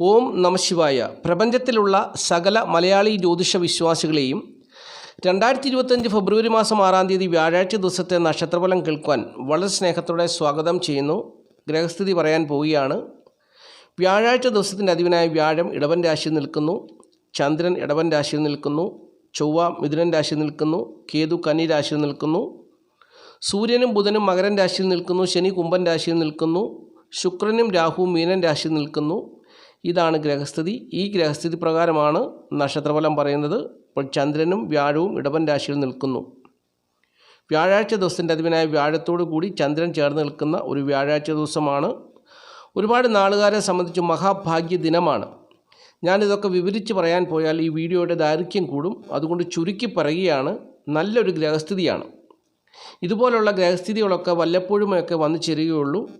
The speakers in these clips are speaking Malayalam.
ഓം നമശിവായ പ്രപഞ്ചത്തിലുള്ള സകല മലയാളി ജ്യോതിഷ വിശ്വാസികളെയും രണ്ടായിരത്തി ഇരുപത്തഞ്ച് ഫെബ്രുവരി മാസം ആറാം തീയതി വ്യാഴാഴ്ച ദിവസത്തെ നക്ഷത്രഫലം കേൾക്കുവാൻ വളരെ സ്നേഹത്തോടെ സ്വാഗതം ചെയ്യുന്നു. ഗ്രഹസ്ഥിതി പറയാൻ പോവുകയാണ്. വ്യാഴാഴ്ച ദിവസത്തിന്റെ അധിപനായ വ്യാഴം ഇടവൻ രാശിയിൽ നിൽക്കുന്നു. ചന്ദ്രൻ ഇടവൻ രാശിയിൽ നിൽക്കുന്നു. ചൊവ്വ മിഥുനൻ രാശിയിൽ നിൽക്കുന്നു. കേതു കന്നി രാശിയിൽ നിൽക്കുന്നു. സൂര്യനും ബുധനും മകരൻ രാശിയിൽ നിൽക്കുന്നു. ശനി കുംഭൻ രാശിയിൽ നിൽക്കുന്നു. ശുക്രനും രാഹുവും മീനൻ രാശിയിൽ നിൽക്കുന്നു. ഇതാണ് ഗ്രഹസ്ഥിതി. ഈ ഗ്രഹസ്ഥിതി പ്രകാരമാണ് നക്ഷത്രഫലം പറയുന്നത്. ഇപ്പോൾ ചന്ദ്രനും വ്യാഴവും ഇടവൻ രാശിയിൽ നിൽക്കുന്നു. വ്യാഴാഴ്ച ദിവസത്തിന്റെ അധിപനായ വ്യാഴത്തോടു കൂടി ചന്ദ്രൻ ചേർന്ന് നിൽക്കുന്ന ഒരു വ്യാഴാഴ്ച ദിവസമാണ്. ഒരുപാട് നാളുകാരെ സംബന്ധിച്ച് മഹാഭാഗ്യ ദിനമാണ്. ഞാനിതൊക്കെ വിവരിച്ച് പറയാൻ പോയാൽ ഈ വീഡിയോയുടെ ദൈർഘ്യം കൂടും. അതുകൊണ്ട് ചുരുക്കി പറയുകയാണ് നല്ലൊരു ഗ്രഹസ്ഥിതിയാണ്. ഇതുപോലുള്ള ഗ്രഹസ്ഥിതികളൊക്കെ വല്ലപ്പോഴുമൊക്കെ വന്നു ചേരുകയുള്ളൂ.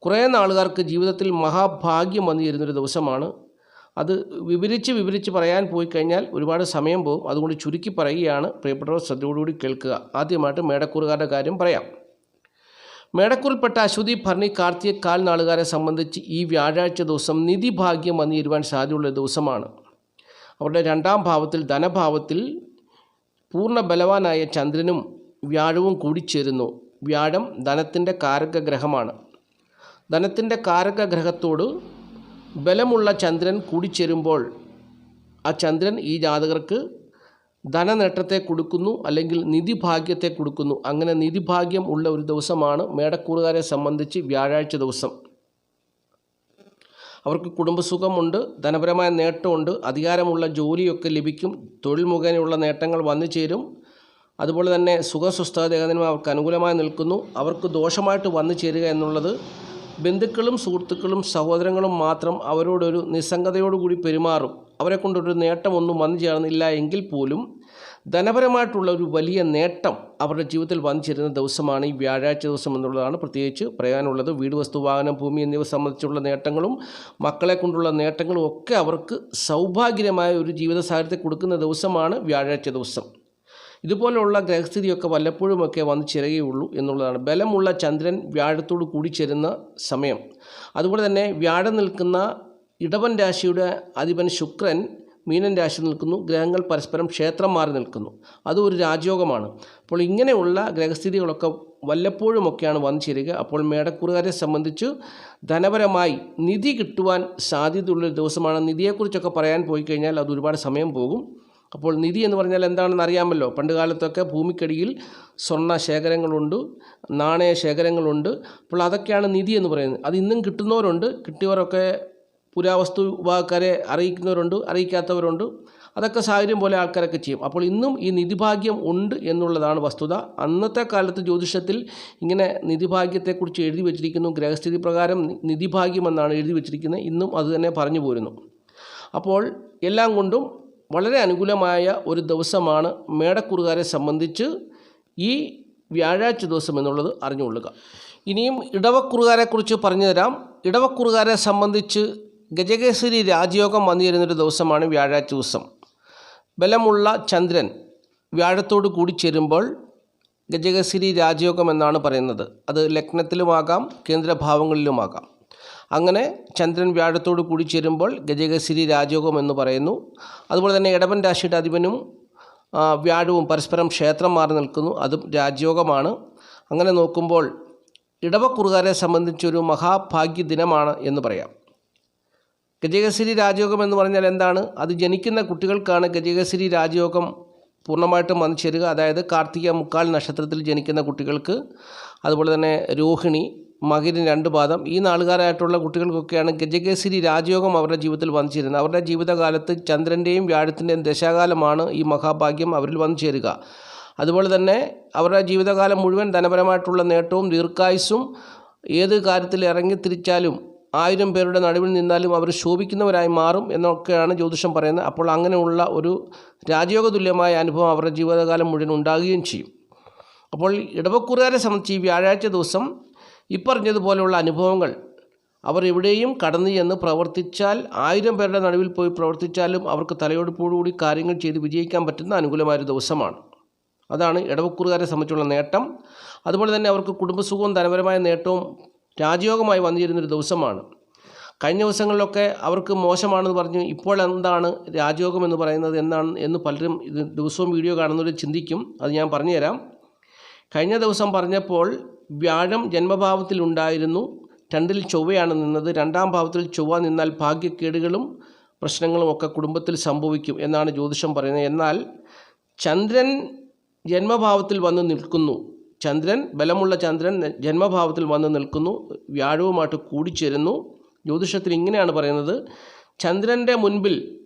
കുറേ നാളുകാർക്ക് ജീവിതത്തിൽ മഹാഭാഗ്യം വന്നു ചേരുന്നൊരു ദിവസമാണ്. അത് വിവരിച്ച് വിവരിച്ച് പറയാൻ പോയി കഴിഞ്ഞാൽ ഒരുപാട് സമയം പോകും. അതുകൊണ്ട് ചുരുക്കി പറയുകയാണ്. പ്രിയപ്പെട്ടവർ ശ്രദ്ധയോടുകൂടി കേൾക്കുക. ആദ്യമായിട്ട് മേടക്കൂറുകാരുടെ കാര്യം പറയാം. മേടക്കൂറിൽപ്പെട്ട അശ്വതി ഭരണി കാർത്തിക കാൽ നാളുകാരെ സംബന്ധിച്ച് ഈ വ്യാഴാഴ്ച ദിവസം നിധിഭാഗ്യം വന്നു ചേരുവാൻ സാധ്യതയുള്ള ദിവസമാണ്. അവരുടെ രണ്ടാം ഭാവത്തിൽ ധനഭാവത്തിൽ പൂർണ ബലവാനായ ചന്ദ്രനും വ്യാഴവും കൂടിച്ചേരുന്നു. വ്യാഴം ധനത്തിന്റെ കാരക ഗ്രഹമാണ് ധനത്തിന്റെ കാരക ഗ്രഹത്തോട് ബലമുള്ള ചന്ദ്രൻ കൂടിച്ചേരുമ്പോൾ ആ ചന്ദ്രൻ ഈ ജാതകർക്ക് ധനനേട്ടത്തെ കൊടുക്കുന്നു അല്ലെങ്കിൽ നിധിഭാഗ്യത്തെ കൊടുക്കുന്നു. അങ്ങനെ നിധിഭാഗ്യം ഉള്ള ഒരു ദിവസമാണ് മേടക്കൂറുകാരെ സംബന്ധിച്ച് വ്യാഴാഴ്ച ദിവസം. അവർക്ക് കുടുംബസുഖമുണ്ട് ധനപരമായ നേട്ടമുണ്ട് അധികാരമുള്ള ജോലിയൊക്കെ ലഭിക്കും തൊഴിൽ മുഖേനയുള്ള നേട്ടങ്ങൾ വന്നു ചേരും. അതുപോലെ തന്നെ സുഖസ്വസ്ഥതയും അവർക്ക് അനുകൂലമായി നിൽക്കുന്നു. അവർക്ക് ദോഷമായിട്ട് വന്നു ചേരുക എന്നുള്ളത് ബന്ധുക്കളും സുഹൃത്തുക്കളും സഹോദരങ്ങളും മാത്രം അവരോടൊരു നിസ്സംഗതയോടുകൂടി പെരുമാറും. അവരെ കൊണ്ടൊരു നേട്ടമൊന്നും വന്നു ചേർന്നില്ല എങ്കിൽ പോലും ധനപരമായിട്ടുള്ള ഒരു വലിയ നേട്ടം അവരുടെ ജീവിതത്തിൽ വന്നു ചേരുന്ന ദിവസമാണ് ഈ വ്യാഴാഴ്ച ദിവസം എന്നുള്ളതാണ് പ്രത്യേകിച്ച് പറയാനുള്ളത്. വീട് വസ്തു വാഹനം ഭൂമി എന്നിവ സംബന്ധിച്ചുള്ള നേട്ടങ്ങളും മക്കളെ കൊണ്ടുള്ള നേട്ടങ്ങളും ഒക്കെ അവർക്ക് സൗഭാഗ്യമായ ഒരു ജീവിത സാഹചര്യത്തെ കൊടുക്കുന്ന ദിവസമാണ് വ്യാഴാഴ്ച ദിവസം. ഇതുപോലുള്ള ഗ്രഹസ്ഥിതിയൊക്കെ വല്ലപ്പോഴുമൊക്കെ വന്ന് ചേരുകയുള്ളൂ എന്നുള്ളതാണ്. ബലമുള്ള ചന്ദ്രൻ വ്യാഴത്തോട് കൂടി ചേരുന്ന സമയം. അതുപോലെ തന്നെ വ്യാഴം നിൽക്കുന്ന ഇടവൻ രാശിയുടെ അധിപൻ ശുക്രൻ മീനൻ രാശി നിൽക്കുന്നു. ഗ്രഹങ്ങൾ പരസ്പരം ക്ഷേത്രം മാറി നിൽക്കുന്നു. അതും ഒരു രാജയോഗമാണ്. അപ്പോൾ ഇങ്ങനെയുള്ള ഗ്രഹസ്ഥിതികളൊക്കെ വല്ലപ്പോഴുമൊക്കെയാണ് വന്നു ചേരുക. അപ്പോൾ മേടക്കുറുകാരെ സംബന്ധിച്ച് ധനപരമായി നിധി കിട്ടുവാൻ സാധ്യതയുള്ളൊരു ദിവസമാണ്. നിധിയെക്കുറിച്ചൊക്കെ പറയാൻ പോയി കഴിഞ്ഞാൽ അത് ഒരുപാട് സമയം പോകും. അപ്പോൾ നിധി എന്ന് പറഞ്ഞാൽ എന്താണെന്ന് അറിയാമല്ലോ? പണ്ട് കാലത്തൊക്കെ ഭൂമിക്കടിയിൽ സ്വർണ ശേഖരങ്ങളുണ്ട് നാണയ ശേഖരങ്ങളുണ്ട്. അപ്പോൾ അതൊക്കെയാണ് നിധി എന്ന് പറയുന്നത്. അത് ഇന്നും കിട്ടുന്നവരുണ്ട്. കിട്ടിയവരൊക്കെ പുരാവസ്തു വിഭാഗക്കാരെ അറിയിക്കുന്നവരുണ്ട് അറിയിക്കാത്തവരുണ്ട്. അതൊക്കെ സാഹചര്യം പോലെ ആൾക്കാരൊക്കെ ചെയ്യും. അപ്പോൾ ഇന്നും ഈ നിധിഭാഗ്യം ഉണ്ട് എന്നുള്ളതാണ് വസ്തുത. അന്നത്തെ കാലത്ത് ജ്യോതിഷത്തിൽ ഇങ്ങനെ നിധിഭാഗ്യത്തെക്കുറിച്ച് എഴുതി വച്ചിരിക്കുന്നു. ഗ്രഹസ്ഥിതി പ്രകാരം നിധിഭാഗ്യം എന്നാണ് എഴുതി വച്ചിരിക്കുന്നത്. ഇന്നും അത് തന്നെ പറഞ്ഞു പോരുന്നു. അപ്പോൾ എല്ലാം കൊണ്ടും വളരെ അനുകൂലമായ ഒരു ദിവസമാണ് മേടക്കുറുകാരെ സംബന്ധിച്ച് ഈ വ്യാഴാഴ്ച ദിവസം എന്നുള്ളത് അറിഞ്ഞുകൊള്ളുക. ഇനിയും ഇടവക്കുറുകാരെക്കുറിച്ച് പറഞ്ഞു തരാം ഇടവക്കുറുകാരെ സംബന്ധിച്ച് ഗജകേസരി രാജയോഗം വന്നു ചേരുന്നൊരു ദിവസമാണ് വ്യാഴാഴ്ച ദിവസം. ബലമുള്ള ചന്ദ്രൻ വ്യാഴത്തോട് കൂടി ചേരുമ്പോൾ ഗജകേസരി രാജയോഗം എന്നാണ് പറയുന്നത്. അത് ലഗ്നത്തിലുമാകാം കേന്ദ്രഭാവങ്ങളിലുമാകാം. അങ്ങനെ ചന്ദ്രൻ വ്യാഴത്തോട് കൂടി ചേരുമ്പോൾ ഗജകസിരി രാജയോഗം എന്ന് പറയുന്നു. അതുപോലെ തന്നെ ഇടവൻ രാശിയുടെ അധിപനും വ്യാഴവും പരസ്പരം ക്ഷേത്രം മാറി നിൽക്കുന്നു. അതും രാജയോഗമാണ്. അങ്ങനെ നോക്കുമ്പോൾ ഇടവക്കുറുകാരെ സംബന്ധിച്ചൊരു മഹാഭാഗ്യ ദിനമാണ് എന്ന് പറയാം. ഗജഗശ്രീ രാജയോഗം എന്ന് പറഞ്ഞാൽ എന്താണ്? അത് ജനിക്കുന്ന കുട്ടികൾക്കാണ് ഗജഗശ്രീ രാജയോഗം പൂർണമായിട്ടും വന്നു ചേരുക. അതായത് കാർത്തിക മുക്കാൽ നക്ഷത്രത്തിൽ ജനിക്കുന്ന കുട്ടികൾക്ക്. അതുപോലെ തന്നെ രോഹിണി മകന് രണ്ട് പാദം ഈ നാളുകാരായിട്ടുള്ള കുട്ടികൾക്കൊക്കെയാണ് ഗജകേസരി രാജയോഗം അവരുടെ ജീവിതത്തിൽ വന്നു ചേരുന്നത് അവരുടെ ജീവിതകാലത്ത് ചന്ദ്രന്റെയും വ്യാഴത്തിന്റെയും ദശാകാലമാണ് ഈ മഹാഭാഗ്യം അവരിൽ വന്നു ചേരുക അതുപോലെ തന്നെ അവരുടെ ജീവിതകാലം മുഴുവൻ ധനപരമായിട്ടുള്ള നേട്ടവും ദീർഘായുസ്സും ഏത് കാര്യത്തിൽ ഇറങ്ങിത്തിരിച്ചാലും ആയിരം പേരുടെ നടുവിൽ നിന്നാലും അവർ ശോഭിക്കുന്നവരായി മാറും എന്നൊക്കെയാണ് ജ്യോതിഷം പറയുന്നത്. അപ്പോൾ അങ്ങനെയുള്ള ഒരു രാജയോഗ തുല്യമായ അനുഭവം അവരുടെ ജീവിതകാലം മുഴുവൻ ഉണ്ടാകുകയും ചെയ്യും. അപ്പോൾ ഇടവക്കൂറുകാരെ സംബന്ധിച്ച് ഈ വ്യാഴാഴ്ച ദിവസം ഇപ്പറഞ്ഞതുപോലെയുള്ള അനുഭവങ്ങൾ. അവർ എവിടെയും കടന്നു എന്ന് പ്രവർത്തിച്ചാൽ ആയിരം പേരുടെ നടുവിൽ പോയി പ്രവർത്തിച്ചാലും അവർക്ക് തലയോടുപ്പോടുകൂടി കാര്യങ്ങൾ ചെയ്ത് വിജയിക്കാൻ പറ്റുന്ന അനുകൂലമായൊരു ദിവസമാണ്. അതാണ് ഇടവക്കൂറുകാരെ സംബന്ധിച്ചുള്ള നേട്ടം. അതുപോലെ തന്നെ അവർക്ക് കുടുംബസുഖവും ധനപരമായ നേട്ടവും രാജയോഗമായി വന്നു ചേരുന്നൊരു ദിവസമാണ്. കഴിഞ്ഞ ദിവസങ്ങളിലൊക്കെ അവർക്ക് മോശമാണെന്ന് പറഞ്ഞു ഇപ്പോൾ എന്താണ് രാജയോഗം എന്ന് പറയുന്നത് എന്നാണ് എന്ന് പലരും ദിവസവും വീഡിയോ കാണുന്നവർ ചിന്തിക്കും. അത് ഞാൻ പറഞ്ഞുതരാം. കഴിഞ്ഞ ദിവസം പറഞ്ഞപ്പോൾ വ്യാഴം ജന്മഭാവത്തിൽ ഉണ്ടായിരുന്നു. രണ്ടിൽ ചൊവ്വയാണ് നിന്നത്. രണ്ടാം ഭാവത്തിൽ ചൊവ്വ നിന്നാൽ ഭാഗ്യക്കേടുകളും പ്രശ്നങ്ങളും ഒക്കെ കുടുംബത്തിൽ സംഭവിക്കും എന്നാണ് ജ്യോതിഷം പറയുന്നത്. എന്നാൽ ചന്ദ്രൻ ജന്മഭാവത്തിൽ വന്ന് നിൽക്കുന്നു. ചന്ദ്രൻ ബലമുള്ള ചന്ദ്രൻ ജന്മഭാവത്തിൽ വന്ന് നിൽക്കുന്നു. വ്യാഴവുമായിട്ട് കൂടിച്ചേരുന്നു. ജ്യോതിഷത്തിൽ ഇങ്ങനെയാണ് പറയുന്നത്. ചന്ദ്രന്റെ മുൻപിൽ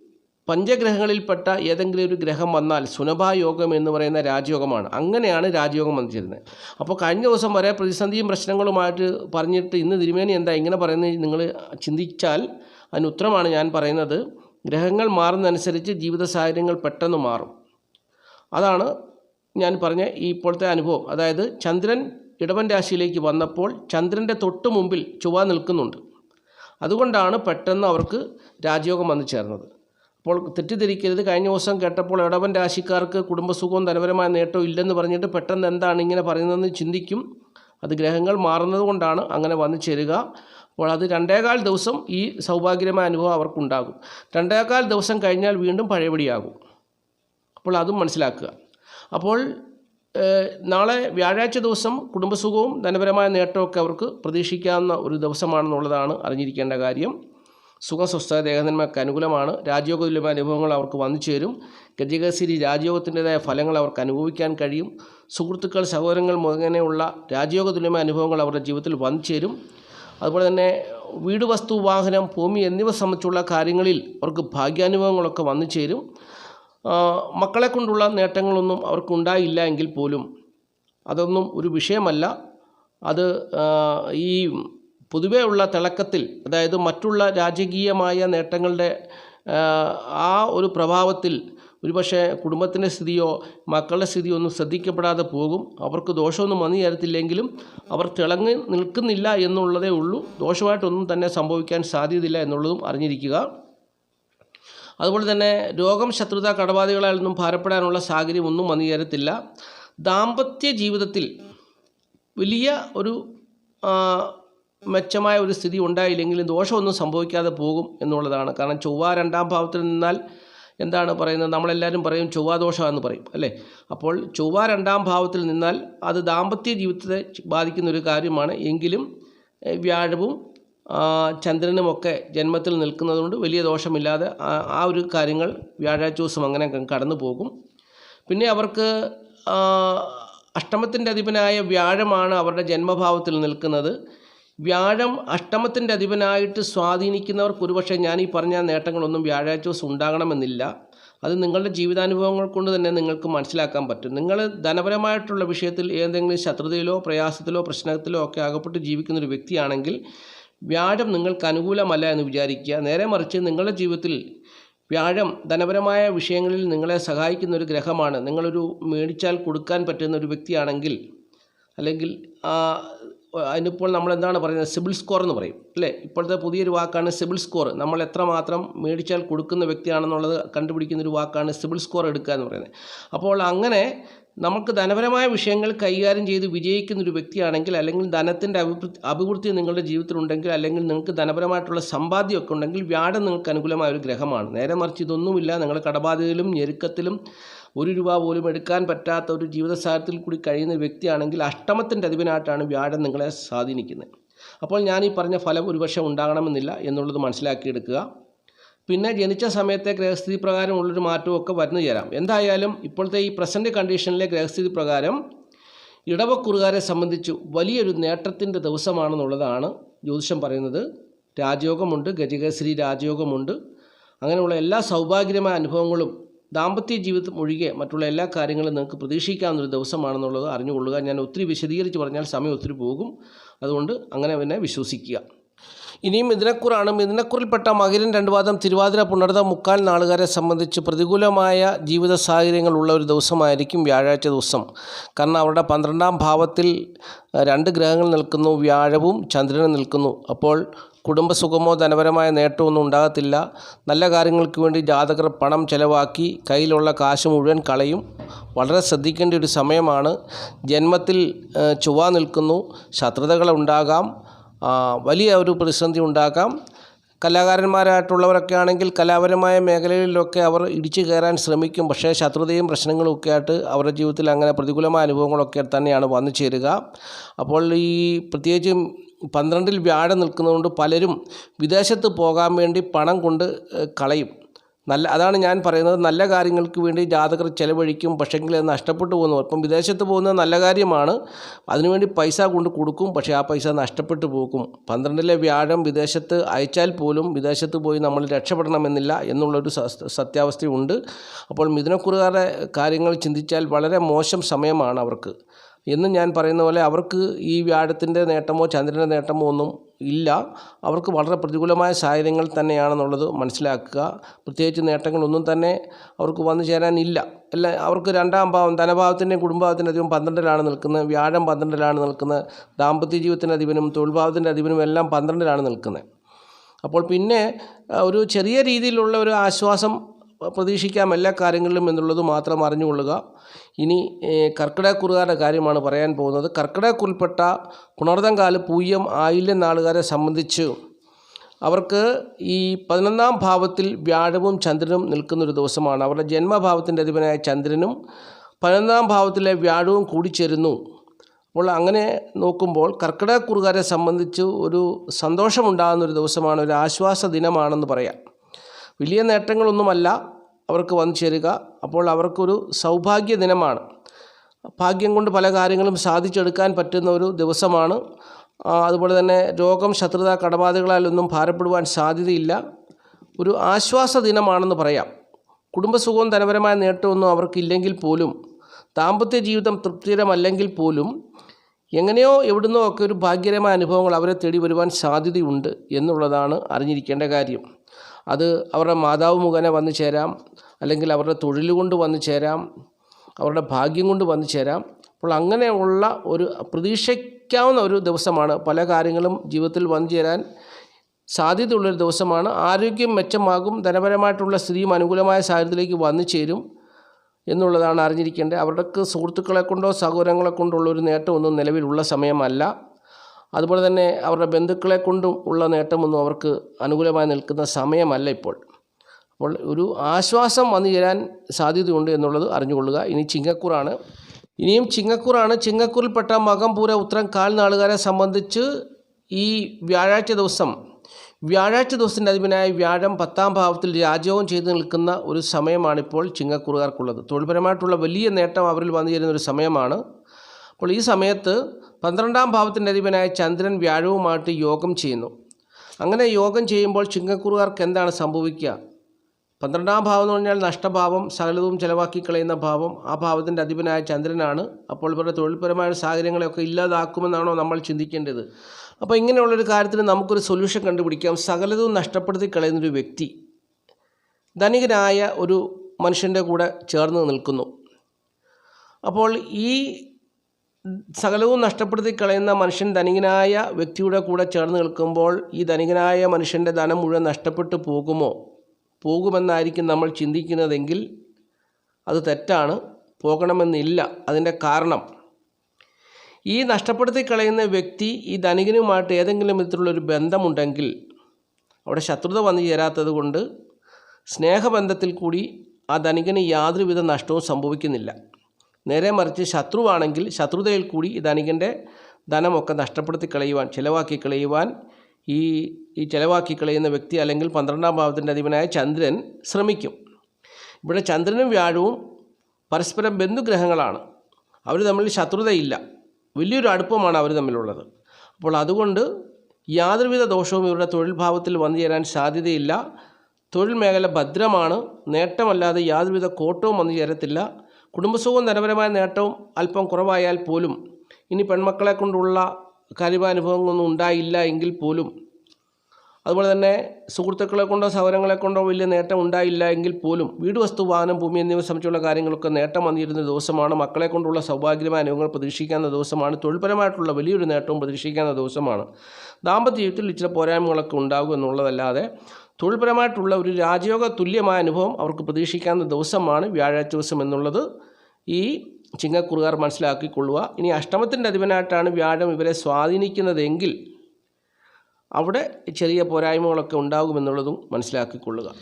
പഞ്ചഗ്രഹങ്ങളിൽപ്പെട്ട ഏതെങ്കിലും ഒരു ഗ്രഹം വന്നാൽ സുനഭായോഗം എന്ന് പറയുന്ന രാജയോഗമാണ്. അങ്ങനെയാണ് രാജയോഗം വന്നിരുന്നത് അപ്പോൾ കഴിഞ്ഞ ദിവസം വരെ പ്രതിസന്ധിയും പ്രശ്നങ്ങളുമായിട്ട് പറഞ്ഞിട്ട് ഇന്ന് തിരുമേനി എന്താ ഇങ്ങനെ പറയുന്നത് നിങ്ങൾ ചിന്തിച്ചാൽ അതിന് ഉത്തരമാണ് ഞാൻ പറയുന്നത്. ഗ്രഹങ്ങൾ മാറുന്നതനുസരിച്ച് ജീവിത സാഹചര്യങ്ങൾ പെട്ടെന്ന് മാറും. അതാണ് ഞാൻ പറഞ്ഞ ഈ ഇപ്പോഴത്തെ അനുഭവം. അതായത് ചന്ദ്രൻ ഇടവൻ രാശിയിലേക്ക് വന്നപ്പോൾ ചന്ദ്രന്റെ തൊട്ട് മുമ്പിൽ ചുവ നിൽക്കുന്നുണ്ട്. അതുകൊണ്ടാണ് പെട്ടെന്ന് അവർക്ക് രാജയോഗം വന്നു ചേർന്നത്. അപ്പോൾ തെറ്റിദ്ധരിക്കരുത്. കഴിഞ്ഞ ദിവസം കേട്ടപ്പോൾ ഇടവൻ രാശിക്കാർക്ക് കുടുംബസുഖവും ധനപരമായ നേട്ടവും ഇല്ലെന്ന് പറഞ്ഞിട്ട് പെട്ടെന്ന് എന്താണ് ഇങ്ങനെ പറയുന്നതെന്ന് ചിന്തിക്കും. അത് ഗ്രഹങ്ങൾ മാറുന്നത് കൊണ്ടാണ് അങ്ങനെ വന്നു ചേരുക. അപ്പോൾ അത് രണ്ടേകാൽ ദിവസം ഈ സൗഭാഗ്യമായ അനുഭവം അവർക്കുണ്ടാകും. രണ്ടേകാൽ ദിവസം കഴിഞ്ഞാൽ വീണ്ടും പഴയപടിയാകും. അപ്പോൾ അതും മനസ്സിലാക്കുക. അപ്പോൾ നാളെ വ്യാഴാഴ്ച ദിവസം കുടുംബസുഖവും ധനപരമായ നേട്ടമൊക്കെ അവർക്ക് പ്രതീക്ഷിക്കാവുന്ന ഒരു ദിവസമാണെന്നുള്ളതാണ് അറിഞ്ഞിരിക്കേണ്ട കാര്യം. സുഖസ്വസ്ഥ ദേഹന്മാർക്ക് അനുകൂലമാണ് രാജയോഗതുല്യമായ അനുഭവങ്ങൾ അവർക്ക് വന്നു ചേരും ഗജകസിരി രാജയോഗത്തിന്റെതായ ഫലങ്ങൾ അവർക്ക് അനുഭവിക്കാൻ കഴിയും. സുഹൃത്തുക്കൾ സഹോദരങ്ങൾ മുഖേനയുള്ള രാജയോഗതുല്യമായ അനുഭവങ്ങൾ അവരുടെ ജീവിതത്തിൽ വന്നു ചേരും അതുപോലെ തന്നെ വീട് വസ്തു വാഹനം ഭൂമി എന്നിവ സംബന്ധിച്ചുള്ള കാര്യങ്ങളിൽ അവർക്ക് ഭാഗ്യാനുഭവങ്ങളൊക്കെ വന്നു ചേരും മക്കളെ കൊണ്ടുള്ള നേട്ടങ്ങളൊന്നും അവർക്കുണ്ടായില്ല എങ്കിൽ പോലും അതൊന്നും ഒരു വിഷയമല്ല. അത് ഈ പൊതുവേ ഉള്ള തിളക്കത്തിൽ അതായത് മറ്റുള്ള രാജകീയമായ നേട്ടങ്ങളുടെ ആ, ഒരു പ്രഭാവത്തിൽ ഒരുപക്ഷെ കുടുംബത്തിന്റെ സ്ഥിതിയോ മക്കളുടെ സ്ഥിതിയോ ഒന്നും ശ്രദ്ധിക്കപ്പെടാതെ പോകും. അവർക്ക് ദോഷമൊന്നും വന്നു ചേരത്തില്ലെങ്കിലും അവർ തിളങ്ങി നിൽക്കുന്നില്ല എന്നുള്ളതേ ഉള്ളൂ. ദോഷമായിട്ടൊന്നും തന്നെ സംഭവിക്കാൻ സാധ്യതയില്ല എന്നുള്ളതും അറിഞ്ഞിരിക്കുക. അതുപോലെ തന്നെ രോഗം ശത്രുത കടബാധകളാൽ നിന്നും ഭാരപ്പെടാനുള്ള സാഹചര്യം ഒന്നും വന്നു ചേരത്തില്ല. ദാമ്പത്യ ജീവിതത്തിൽ വലിയ ഒരു മെച്ചമായ ഒരു സ്ഥിതി ഉണ്ടായില്ലെങ്കിലും ദോഷമൊന്നും സംഭവിക്കാതെ പോകും എന്നുള്ളതാണ്. കാരണം ചൊവ്വ രണ്ടാം ഭാവത്തിൽ നിന്നാൽ എന്താണ് പറയുന്നത്? നമ്മളെല്ലാവരും പറയും ചൊവ്വാദോഷം എന്ന് പറയും അല്ലേ? അപ്പോൾ ചൊവ്വ രണ്ടാം ഭാവത്തിൽ നിന്നാൽ അത് ദാമ്പത്യ ജീവിതത്തെ ബാധിക്കുന്ന ഒരു കാര്യമാണ്. എങ്കിലും വ്യാഴവും ചന്ദ്രനുമൊക്കെ ജന്മത്തിൽ നിൽക്കുന്നതുകൊണ്ട് വലിയ ദോഷമില്ലാതെ ആ- ഒരു കാര്യങ്ങൾ വ്യാഴാഴ്ച ദിവസം അങ്ങനെ കടന്നു പോകും. പിന്നെ അവർക്ക് അഷ്ടമത്തിന്റെ അധിപനായ വ്യാഴമാണ് അവരുടെ ജന്മഭാവത്തിൽ നിൽക്കുന്നത്. വ്യാഴം അഷ്ടമത്തിന്റെ അധിപനായിട്ട് സ്വാധീനിക്കുന്നവർക്ക് ഒരുപക്ഷെ ഞാൻ ഈ പറഞ്ഞ നേട്ടങ്ങളൊന്നും വ്യാഴാഴ്ച ദിവസം ഉണ്ടാകണമെന്നില്ല. അത് നിങ്ങളുടെ ജീവിതാനുഭവങ്ങൾ കൊണ്ട് തന്നെ നിങ്ങൾക്ക് മനസ്സിലാക്കാൻ പറ്റും. നിങ്ങൾ ധനപരമായിട്ടുള്ള വിഷയത്തിൽ ഏതെങ്കിലും ശത്രുതയിലോ പ്രയാസത്തിലോ പ്രശ്നത്തിലോ ഒക്കെ അകപ്പെട്ട് ജീവിക്കുന്ന ഒരു വ്യക്തിയാണെങ്കിൽ വ്യാഴം നിങ്ങൾക്ക് അനുകൂലമല്ല എന്ന് വിചാരിക്കുക. നേരെ മറിച്ച് നിങ്ങളുടെ ജീവിതത്തിൽ വ്യാഴം ധനപരമായ വിഷയങ്ങളിൽ നിങ്ങളെ സഹായിക്കുന്ന ഒരു ഗ്രഹമാണ്. നിങ്ങളൊരു മേടിച്ചാൽ കൊടുക്കാൻ പറ്റുന്ന ഒരു വ്യക്തിയാണെങ്കിൽ അല്ലെങ്കിൽ അതിനിപ്പോൾ നമ്മൾ എന്താണ് പറയുന്നത്? സിബിൽ സ്കോർ എന്ന് പറയും അല്ലേ? ഇപ്പോഴത്തെ പുതിയൊരു വാക്കാണ് സിബിൽ സ്കോർ. നമ്മൾ എത്രമാത്രം മേടിച്ചാൽ കൊടുക്കുന്ന വ്യക്തിയാണെന്നുള്ളത് കണ്ടുപിടിക്കുന്ന ഒരു വാക്കാണ് സിബിൽ സ്കോർ എടുക്കുക എന്ന് പറയുന്നത്. അപ്പോൾ അങ്ങനെ നമുക്ക് ധനപരമായ വിഷയങ്ങൾ കൈകാര്യം ചെയ്ത് വിജയിക്കുന്ന ഒരു വ്യക്തിയാണെങ്കിൽ അല്ലെങ്കിൽ ധനത്തിന്റെ അഭിവൃദ്ധി നിങ്ങളുടെ ജീവിതത്തിലുണ്ടെങ്കിൽ അല്ലെങ്കിൽ നിങ്ങൾക്ക് ധനപരമായിട്ടുള്ള സമ്പാദ്യമൊക്കെ ഉണ്ടെങ്കിൽ വ്യാഴം നിങ്ങൾക്ക് അനുകൂലമായ ഒരു ഗ്രഹമാണ്. നേരെ മറിച്ച് ഇതൊന്നുമില്ല. നിങ്ങളുടെ കടബാധ്യതയിലും ഞെരുക്കത്തിലും ഒരു രൂപ പോലും എടുക്കാൻ പറ്റാത്ത ഒരു ജീവിത സാഹചര്യത്തിൽ കൂടി കഴിയുന്ന വ്യക്തിയാണെങ്കിൽ അഷ്ടമത്തിന്റെ അധിപനായിട്ടാണ് വ്യാഴം നിങ്ങളെ സ്വാധീനിക്കുന്നത്. അപ്പോൾ ഞാൻ ഈ പറഞ്ഞ ഫലം ഒരുപക്ഷെ ഉണ്ടാകണമെന്നില്ല എന്നുള്ളത് മനസ്സിലാക്കിയെടുക്കുക. പിന്നെ ജനിച്ച സമയത്തെ ഗ്രഹസ്ഥിതി പ്രകാരമുള്ളൊരു മാറ്റമൊക്കെ വരുന്നു ചേരാം. എന്തായാലും ഇപ്പോഴത്തെ ഈ പ്രസന്റ് കണ്ടീഷനിലെ ഗ്രഹസ്ഥിതി പ്രകാരം ഇടവക്കുറുകാരെ സംബന്ധിച്ച് വലിയൊരു നേട്ടത്തിന്റെ ദിവസമാണെന്നുള്ളതാണ് ജ്യോതിഷം പറയുന്നത്. രാജയോഗമുണ്ട് ഗജകശ്രീ രാജയോഗമുണ്ട്. അങ്ങനെയുള്ള എല്ലാ സൗഭാഗ്യമായ അനുഭവങ്ങളും ദാമ്പത്യ ജീവിതം ഒഴികെ മറ്റുള്ള എല്ലാ കാര്യങ്ങളും നിങ്ങൾക്ക് പ്രതീക്ഷിക്കാവുന്നൊരു ദിവസമാണെന്നുള്ളത് അറിഞ്ഞുകൊള്ളുക. ഞാൻ ഒത്തിരി വിശദീകരിച്ച് പറഞ്ഞാൽ സമയം ഒത്തിരി പോകും. അതുകൊണ്ട് അങ്ങനെ പിന്നെ വിശ്വസിക്കുക. ഇനിയും മിഥുനക്കുറാണ്. മിഥുനക്കുറിൽപ്പെട്ട മകരൻ രണ്ട് വാദം തിരുവാതിര പുണർത മുക്കാൽ നാളുകാരെ സംബന്ധിച്ച് പ്രതികൂലമായ ജീവിത സാഹചര്യങ്ങളുള്ള ഒരു ദിവസമായിരിക്കും വ്യാഴാഴ്ച ദിവസം. കാരണം അവരുടെ പന്ത്രണ്ടാം ഭാവത്തിൽ രണ്ട് ഗ്രഹങ്ങൾ നിൽക്കുന്നു. വ്യാഴവും ചന്ദ്രനും നിൽക്കുന്നു. അപ്പോൾ കുടുംബസുഖമോ ധനപരമായ നേട്ടമോ ഒന്നും ഉണ്ടാകത്തില്ല. നല്ല കാര്യങ്ങൾക്ക് വേണ്ടി ജാതകർ പണം ചെലവാക്കി കയ്യിലുള്ള കാശ് മുഴുവൻ കളയും. വളരെ ശ്രദ്ധിക്കേണ്ട ഒരു സമയമാണ്. ജന്മത്തിൽ ചുവാ നിൽക്കുന്നു. ശത്രുതകൾ ഉണ്ടാകാം. വലിയ ഒരു പ്രതിസന്ധി ഉണ്ടാക്കാം കലാകാരന്മാരായിട്ടുള്ളവരൊക്കെ ആണെങ്കിൽ കലാപരമായ മേഖലകളിലൊക്കെ അവർ ഇടിച്ചു കയറാൻ ശ്രമിക്കും. പക്ഷേ ശത്രുതയും പ്രശ്നങ്ങളും ഒക്കെ ആയിട്ട് അവരുടെ ജീവിതത്തിൽ അങ്ങനെ പ്രതികൂലമായ അനുഭവങ്ങളൊക്കെ തന്നെയാണ് വന്നു ചേരുക. അപ്പോൾ ഈ പ്രത്യേകിച്ചും പന്ത്രണ്ടിൽ വ്യാഴം നിൽക്കുന്നതുകൊണ്ട് പലരും വിദേശത്ത് പോകാൻ വേണ്ടി പണം കൊണ്ട് കളയും. നല്ല അതാണ് ഞാൻ പറയുന്നത്. നല്ല കാര്യങ്ങൾക്ക് വേണ്ടി ജാതകർ ചിലവഴിക്കും പക്ഷേങ്കിൽ അത് നഷ്ടപ്പെട്ടു പോകുന്നു. ഇപ്പം വിദേശത്ത് പോകുന്നത് നല്ല കാര്യമാണ്. അതിനുവേണ്ടി പൈസ കൊണ്ട് കൊടുക്കും പക്ഷേ ആ പൈസ നഷ്ടപ്പെട്ടു പോകും. പന്ത്രണ്ടിലെ വ്യാഴം വിദേശത്ത് അയച്ചാൽ പോലും വിദേശത്ത് പോയി നമ്മൾ രക്ഷപ്പെടണമെന്നില്ല എന്നുള്ളൊരു സത്യാവസ്ഥയുണ്ട്. അപ്പോൾ മിഥുനക്കുറുകാരുടെ കാര്യങ്ങൾ ചിന്തിച്ചാൽ വളരെ മോശം സമയമാണ് അവർക്ക്. എന്നും ഞാൻ പറയുന്ന പോലെ അവർക്ക് ഈ വ്യാഴത്തിന്റെ നേട്ടമോ ചന്ദ്രന്റെ നേട്ടമോ ഒന്നും ഇല്ല. അവർക്ക് വളരെ പ്രതികൂലമായ സാഹചര്യങ്ങൾ തന്നെയാണെന്നുള്ളത് മനസ്സിലാക്കുക. പ്രത്യേകിച്ച് നേട്ടങ്ങളൊന്നും തന്നെ അവർക്ക് വന്നു ചേരാനില്ല അല്ല അവർക്ക് രണ്ടാം ഭാവം ധനഭാവത്തിന്റെയും കുടുംബഭാവത്തിന്റെ അധികം പന്ത്രണ്ടിലാണ് നിൽക്കുന്നത്. വ്യാഴം പന്ത്രണ്ടിലാണ് നിൽക്കുന്നത്. ദാമ്പത്യ ജീവിതത്തിന്റെ അധിപനും തൊഴിൽഭാവത്തിന്റെ അധിപനും എല്ലാം പന്ത്രണ്ടിലാണ് നിൽക്കുന്നത്. അപ്പോൾ പിന്നെ ഒരു ചെറിയ രീതിയിലുള്ള ഒരു ആശ്വാസം പ്രതീക്ഷിക്കാം എല്ലാ കാര്യങ്ങളിലും എന്നുള്ളത് മാത്രം അറിഞ്ഞുകൊള്ളുക. ഇനി കർക്കിടകക്കുറുകാരുടെ കാര്യമാണ് പറയാൻ പോകുന്നത്. കർക്കിടകക്കുറിൽപ്പെട്ട പുണർതങ്കാൽ പൂയം ആയില്യം നാളുകാരെ സംബന്ധിച്ച് അവർക്ക് ഈ പതിനൊന്നാം ഭാവത്തിൽ വ്യാഴവും ചന്ദ്രനും നിൽക്കുന്നൊരു ദിവസമാണ്. അവരുടെ ജന്മഭാവത്തിന്റെ അധിപനായ ചന്ദ്രനും പതിനൊന്നാം ഭാവത്തിലെ വ്യാഴവും കൂടിച്ചേരുന്നു. അപ്പോൾ അങ്ങനെ നോക്കുമ്പോൾ കർക്കിടകക്കുറുകാരെ സംബന്ധിച്ച് ഒരു സന്തോഷമുണ്ടാകുന്ന ഒരു ദിവസമാണ് ഒരു ആശ്വാസ ദിനമാണെന്ന് പറയാം. വലിയ നേട്ടങ്ങളൊന്നുമല്ല അവർക്ക് വന്നു ചേരുക. അപ്പോൾ അവർക്കൊരു സൗഭാഗ്യ ദിനമാണ്. ഭാഗ്യം കൊണ്ട് പല കാര്യങ്ങളും സാധിച്ചെടുക്കാൻ പറ്റുന്ന ഒരു ദിവസമാണ്. അതുപോലെ തന്നെ രോഗം ശത്രുത കടബാധകളാലൊന്നും ഭാരപ്പെടുവാൻ സാധ്യതയില്ല. ഒരു ആശ്വാസ ദിനമാണെന്ന് പറയാം. കുടുംബസുഖവും ധനപരമായ നേട്ടമൊന്നും അവർക്കില്ലെങ്കിൽ പോലും ദാമ്പത്യ ജീവിതം തൃപ്തികരമല്ലെങ്കിൽ പോലും എങ്ങനെയോ എവിടുന്നോ ഒക്കെ ഒരു ഭാഗ്യകരമായ അനുഭവങ്ങൾ അവരെ തേടി വരുവാൻ സാധ്യതയുണ്ട് എന്നുള്ളതാണ് അറിഞ്ഞിരിക്കേണ്ട കാര്യം. അത് അവരുടെ മാതാവ് മുഖേന വന്നു ചേരാം. അല്ലെങ്കിൽ അവരുടെ തൊഴിൽ കൊണ്ട് വന്നു ചേരാം. അവരുടെ ഭാഗ്യം കൊണ്ട് വന്നു ചേരാം. അപ്പോൾ അങ്ങനെയുള്ള ഒരു പ്രതീക്ഷിക്കാവുന്ന ഒരു ദിവസമാണ് പല കാര്യങ്ങളും ജീവിതത്തിൽ വന്നു ചേരാൻ സാധ്യതയുള്ളൊരു ദിവസമാണ്. ആരോഗ്യം മെച്ചമാകും. ധനപരമായിട്ടുള്ള സ്ഥിതിയും അനുകൂലമായ സാഹചര്യത്തിലേക്ക് വന്നു ചേരും എന്നുള്ളതാണ് അറിഞ്ഞിരിക്കേണ്ടത്. അവരുടെ സുഹൃത്തുക്കളെ കൊണ്ടോ സഹോദരങ്ങളെ കൊണ്ടുള്ള ഒരു നേട്ടമൊന്നും നിലവിലുള്ള സമയമല്ല. അതുപോലെ തന്നെ അവരുടെ ബന്ധുക്കളെ കൊണ്ടും ഉള്ള നേട്ടമൊന്നും അവർക്ക് അനുകൂലമായി നിൽക്കുന്ന സമയമല്ല ഇപ്പോൾ. അപ്പോൾ ഒരു ആശ്വാസം വന്നു ചേരാൻ സാധ്യതയുണ്ട് എന്നുള്ളത് അറിഞ്ഞുകൊള്ളുക. ഇനി ചിങ്ങക്കൂറാണ്. ഇനിയും ചിങ്ങക്കൂറാണ്. ചിങ്ങക്കൂറിൽപ്പെട്ട മകം പൂര ഉത്തരം കാൽനാളുകാരെ സംബന്ധിച്ച് ഈ വ്യാഴാഴ്ച ദിവസം വ്യാഴാഴ്ച ദിവസത്തിന്റെ അധിപനായ വ്യാഴം പത്താം ഭാവത്തിൽ രാജ്യവും ചെയ്തു നിൽക്കുന്ന ഒരു സമയമാണിപ്പോൾ ചിങ്ങക്കൂറുകാർക്കുള്ളത്. തൊഴിൽപരമായിട്ടുള്ള വലിയ നേട്ടം അവരിൽ വന്നു ചേരുന്ന ഒരു സമയമാണ്. അപ്പോൾ ഈ സമയത്ത് പന്ത്രണ്ടാം ഭാവത്തിന്റെ അധിപനായ ചന്ദ്രൻ വ്യാഴവുമായിട്ട് യോഗം ചെയ്യുന്നു. അങ്ങനെ യോഗം ചെയ്യുമ്പോൾ ചിങ്ങക്കുറുകാർക്ക് എന്താണ് സംഭവിക്കുക? പന്ത്രണ്ടാം ഭാവം എന്ന് പറഞ്ഞാൽ നഷ്ടഭാവം സകലവും ചിലവാക്കി കളയുന്ന ഭാവം ആ ഭാവത്തിന്റെ അധിപനായ ചന്ദ്രനാണ്. അപ്പോൾ ഇവരുടെ തൊഴിൽപരമായ സാഹചര്യങ്ങളെയൊക്കെ ഇല്ലാതാക്കുമെന്നാണോ നമ്മൾ ചിന്തിക്കേണ്ടത്? അപ്പോൾ ഇങ്ങനെയുള്ളൊരു കാര്യത്തിന് നമുക്കൊരു സൊല്യൂഷൻ കണ്ടുപിടിക്കാം. സകലതും നഷ്ടപ്പെടുത്തി കളയുന്നൊരു വ്യക്തി ധനികനായ ഒരു മനുഷ്യന്റെ കൂടെ ചേർന്ന് നിൽക്കുന്നു. അപ്പോൾ ഈ സകലവും നഷ്ടപ്പെടുത്തി കളയുന്ന മനുഷ്യൻ ധനികനായ വ്യക്തിയുടെ കൂടെ ചേർന്ന് നിൽക്കുമ്പോൾ ഈ ധനികനായ മനുഷ്യന്റെ ധനം മുഴുവൻ നഷ്ടപ്പെട്ടു പോകുമോ? പോകുമെന്നായിരിക്കും നമ്മൾ ചിന്തിക്കുന്നതെങ്കിൽ അത് തെറ്റാണ്. പോകണമെന്നില്ല. അതിന്റെ കാരണം. ഈ നഷ്ടപ്പെടുത്തി കളയുന്ന വ്യക്തി ഈ ധനികനുമായിട്ട് ഏതെങ്കിലും വിധത്തിലുള്ളൊരു ബന്ധമുണ്ടെങ്കിൽ അവിടെ ശത്രുത വന്നു ചേരാത്തത് കൊണ്ട് സ്നേഹബന്ധത്തിൽ കൂടി ആ ധനികന് യാതൊരുവിധ നഷ്ടവും സംഭവിക്കുന്നില്ല. നേരെ മറിച്ച് ശത്രുവാണെങ്കിൽ ശത്രുതയിൽ കൂടി ഈ ധനികന്റെ ധനമൊക്കെ നഷ്ടപ്പെടുത്തി കളയുവാൻ ചിലവാക്കി കളയുവാൻ ഈ ഈ ചിലവാക്കി കളയുന്ന വ്യക്തി അല്ലെങ്കിൽ പന്ത്രണ്ടാം ഭാവത്തിന്റെ അധിപനായ ചന്ദ്രൻ ശ്രമിക്കും. ഇവിടെ ചന്ദ്രനും വ്യാഴവും പരസ്പരം ബന്ധുഗ്രഹങ്ങളാണ്. അവർ തമ്മിൽ ശത്രുതയില്ല. വലിയൊരു അടുപ്പമാണ് അവർ തമ്മിലുള്ളത്. അപ്പോൾ അതുകൊണ്ട് യാതൊരുവിധ ദോഷവും ഇവരുടെ തൊഴിൽ ഭാവത്തിൽ വന്നു ചേരാൻ സാധ്യതയില്ല. തൊഴിൽ മേഖല ഭദ്രമാണ്. നേട്ടമല്ലാതെ യാതൊരുവിധ കോട്ടവും വന്നു ചേരത്തില്ല. കുടുംബസുഖവും ധനപരമായ നേട്ടവും അല്പം കുറവായാൽ പോലും ഇനി പെൺമക്കളെ കൊണ്ടുള്ള കാര്യമാനുഭവങ്ങളൊന്നും ഉണ്ടായില്ല എങ്കിൽ പോലും. അതുപോലെ തന്നെ സുഹൃത്തുക്കളെ കൊണ്ടോ സഹോദരങ്ങളെ കൊണ്ടോ വലിയ നേട്ടം ഉണ്ടായില്ല എങ്കിൽ പോലും വീട് വസ്തു വാഹനം ഭൂമി എന്നിവ സംബന്ധിച്ചുള്ള കാര്യങ്ങളൊക്കെ നേട്ടം വന്നിരുന്ന ദിവസമാണ്. മക്കളെ കൊണ്ടുള്ള സൗഭാഗ്യമായ അനുഭവങ്ങൾ പ്രതീക്ഷിക്കാവുന്ന ദിവസമാണ്. തൊഴിൽപരമായിട്ടുള്ള വലിയൊരു നേട്ടവും പ്രതീക്ഷിക്കാവുന്ന ദിവസമാണ്. ദാമ്പത്യ ജീവിതത്തിൽ ഇച്ചിരി പോരായ്മകളൊക്കെ ഉണ്ടാകും എന്നുള്ളതല്ലാതെ തൊഴിൽപരമായിട്ടുള്ള ഒരു രാജയോഗ തുല്യമായ അനുഭവം അവർക്ക് പ്രതീക്ഷിക്കാവുന്ന ദിവസമാണ് വ്യാഴാഴ്ച ദിവസം എന്നുള്ളത്. ഈ ചിങ്ങക്കുറുകാർ മനസ്സിലാക്കിക്കൊള്ളുക. ഇനി അഷ്ടമത്തിന്റെ അധിപനായിട്ടാണ് വ്യാഴം ഇവരെ സ്വാധീനിക്കുന്നതെങ്കിൽ അവിടെ ചെറിയ പോരായ്മകളൊക്കെ ഉണ്ടാകുമെന്നുള്ളതും മനസ്സിലാക്കിക്കൊള്ളുക.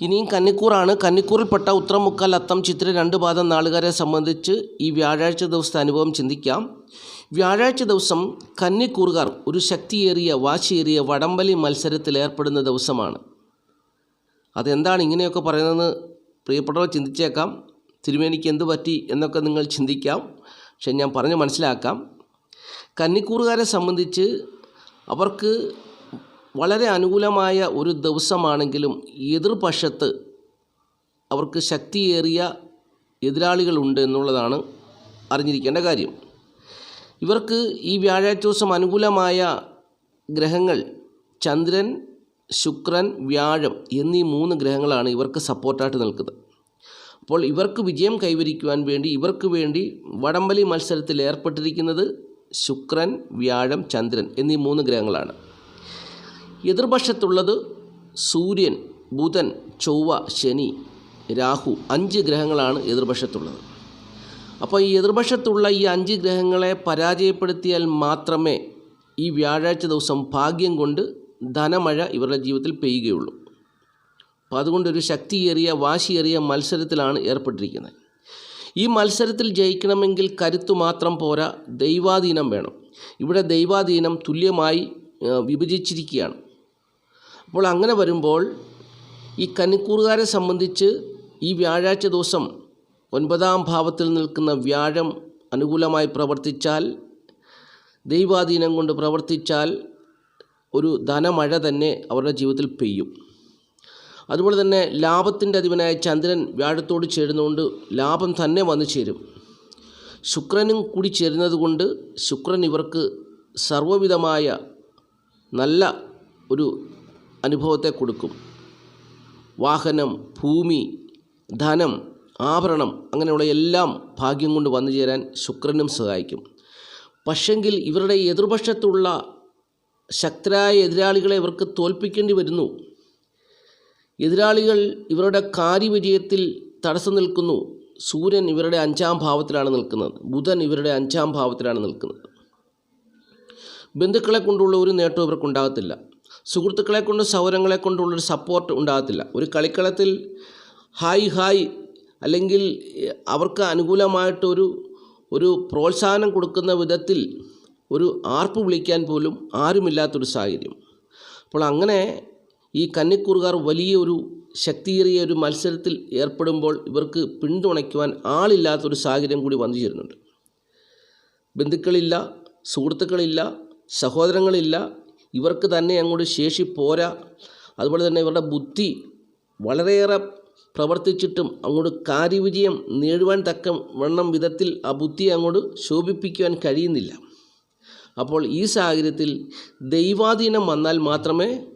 ഇനിയും കന്നിക്കൂറാണ്. കന്നിക്കൂറിൽപ്പെട്ട ഉത്രമുക്കാൽ അത്തം ചിത്ര രണ്ട് പാദം നാളുകാരെ സംബന്ധിച്ച് ഈ വ്യാഴാഴ്ച ദിവസത്തെ അനുഭവം ചിന്തിക്കാം. വ്യാഴാഴ്ച ദിവസം കന്നിക്കൂറുകാർ ഒരു ശക്തിയേറിയ വാശിയേറിയ വടംവലി മത്സരത്തിൽ ഏർപ്പെടുന്ന ദിവസമാണ്. അതെന്താണ് ഇങ്ങനെയൊക്കെ പറയുന്നതെന്ന് പ്രിയപ്പെട്ടവർ ചിന്തിച്ചേക്കാം. തിരുമേനിക്ക് എന്ത് പറ്റി എന്നൊക്കെ നിങ്ങൾ ചിന്തിക്കാം. പക്ഷെ ഞാൻ പറഞ്ഞ് മനസ്സിലാക്കാം. കന്നിക്കൂറുകാരെ സംബന്ധിച്ച് അവർക്ക് വളരെ അനുകൂലമായ ഒരു ദിവസമാണെങ്കിലും എതിർപക്ഷത്ത് അവർക്ക് ശക്തിയേറിയ എതിരാളികളുണ്ട് എന്നുള്ളതാണ് അറിഞ്ഞിരിക്കേണ്ട കാര്യം. ഇവർക്ക് ഈ വ്യാഴാഴ്ച ദിവസം അനുകൂലമായ ഗ്രഹങ്ങൾ ചന്ദ്രൻ ശുക്രൻ വ്യാഴം എന്നീ മൂന്ന് ഗ്രഹങ്ങളാണ് ഇവർക്ക് സപ്പോർട്ടായിട്ട് നിൽക്കുന്നത്. അപ്പോൾ ഇവർക്ക് വിജയം കൈവരിക്കുവാൻ വേണ്ടി ഇവർക്ക് വേണ്ടി വടംവലി മത്സരത്തിൽ ഏർപ്പെട്ടിരിക്കുന്നത് ശുക്രൻ വ്യാഴം ചന്ദ്രൻ എന്നീ മൂന്ന് ഗ്രഹങ്ങളാണ്. എതിർപക്ഷത്തുള്ളത് സൂര്യൻ ബുധൻ ചൊവ്വ ശനി രാഹു അഞ്ച് ഗ്രഹങ്ങളാണ് എതിർപക്ഷത്തുള്ളത്. അപ്പോൾ ഈ എതിർപക്ഷത്തുള്ള ഈ അഞ്ച് ഗ്രഹങ്ങളെ പരാജയപ്പെടുത്തിയാൽ മാത്രമേ ഈ വ്യാഴാഴ്ച ദിവസം ഭാഗ്യം കൊണ്ട് ധനമഴ ഇവരുടെ ജീവിതത്തിൽ പെയ്യുകയുള്ളൂ. അപ്പോൾ അതുകൊണ്ടൊരു ശക്തിയേറിയ വാശിയേറിയ മത്സരത്തിലാണ് ഏർപ്പെട്ടിരിക്കുന്നത്. ഈ മത്സരത്തിൽ ജയിക്കണമെങ്കിൽ കരുത്തു മാത്രം പോരാ ദൈവാധീനം വേണം. ഇവിടെ ദൈവാധീനം തുല്യമായി വിഭജിച്ചിരിക്കുകയാണ്. അപ്പോൾ അങ്ങനെ വരുമ്പോൾ ഈ കന്നിക്കൂറുകാരെ സംബന്ധിച്ച് ഈ വ്യാഴാഴ്ച ദിവസം ഒൻപതാം ഭാവത്തിൽ നിൽക്കുന്ന വ്യാഴം അനുകൂലമായി പ്രവർത്തിച്ചാൽ ദൈവാധീനം കൊണ്ട് പ്രവർത്തിച്ചാൽ ഒരു ധനമഴ തന്നെ അവരുടെ ജീവിതത്തിൽ പെയ്യും. അതുപോലെ തന്നെ ലാഭത്തിന്റെ അധിപനായ ചന്ദ്രൻ വ്യാഴത്തോട് ചേരുന്നതുകൊണ്ട് ലാഭം തന്നെ വന്നു ചേരും. ശുക്രനും കൂടി ചേരുന്നത് കൊണ്ട് ശുക്രൻ ഇവർക്ക് സർവവിധമായ നല്ല ഒരു അനുഭവത്തെ കൊടുക്കും. വാഹനം ഭൂമി ധനം ആഭരണം അങ്ങനെയുള്ള എല്ലാം ഭാഗ്യം കൊണ്ട് വന്നു ചേരാൻ ശുക്രനും സഹായിക്കും. പക്ഷെങ്കിൽ ഇവരുടെ എതിർപക്ഷത്തുള്ള ശക്തരായ എതിരാളികളെ ഇവർക്ക് തോൽപ്പിക്കേണ്ടി വരുന്നു. എതിരാളികൾ ഇവരുടെ കാര്യവിജയത്തിൽ തടസ്സം നിൽക്കുന്നു. സൂര്യൻ ഇവരുടെ അഞ്ചാം ഭാവത്തിലാണ് നിൽക്കുന്നത്. ബുധൻ ഇവരുടെ അഞ്ചാം ഭാവത്തിലാണ് നിൽക്കുന്നത്. ബന്ധുക്കളെ കൊണ്ടുള്ള ഒരു നേട്ടവും ഇവർക്കുണ്ടാകത്തില്ല സുഹൃത്തുക്കളെ കൊണ്ട് സൗരങ്ങളെ കൊണ്ടുള്ളൊരു സപ്പോർട്ട് ഉണ്ടാകത്തില്ല. ഒരു കളിക്കളത്തിൽ ഹായ് ഹായ് അല്ലെങ്കിൽ അവർക്ക് അനുകൂലമായിട്ടൊരു ഒരു പ്രോത്സാഹനം കൊടുക്കുന്ന വിധത്തിൽ ഒരു ആർപ്പ് വിളിക്കാൻ പോലും ആരുമില്ലാത്തൊരു സാഹചര്യം. അപ്പോൾ അങ്ങനെ ഈ കന്നിക്കൂറുകാർ വലിയൊരു ശക്തിയേറിയ ഒരു മത്സരത്തിൽ ഏർപ്പെടുമ്പോൾ ഇവർക്ക് പിന്തുണയ്ക്കുവാൻ ആളില്ലാത്തൊരു സാഹചര്യം കൂടി വന്നു ചേരുന്നുണ്ട്. ബന്ധുക്കളില്ല സുഹൃത്തുക്കളില്ല സഹോദരങ്ങളില്ല ഇവർക്ക് തന്നെ അങ്ങോട്ട് ശേഷി പോരാ. അതുപോലെ തന്നെ ഇവരുടെ ബുദ്ധി വളരെയേറെ പ്രവർത്തിച്ചിട്ടും അങ്ങോട്ട് കാര്യവിജയം നേടുവാൻ തക്ക വണ്ണം വിധത്തിൽ ആ ബുദ്ധിയെ അങ്ങോട്ട് ശോഭിപ്പിക്കുവാൻ കഴിയുന്നില്ല. അപ്പോൾ ഈ സാഹചര്യത്തിൽ ദൈവാധീനം വന്നാൽ മാത്രമേ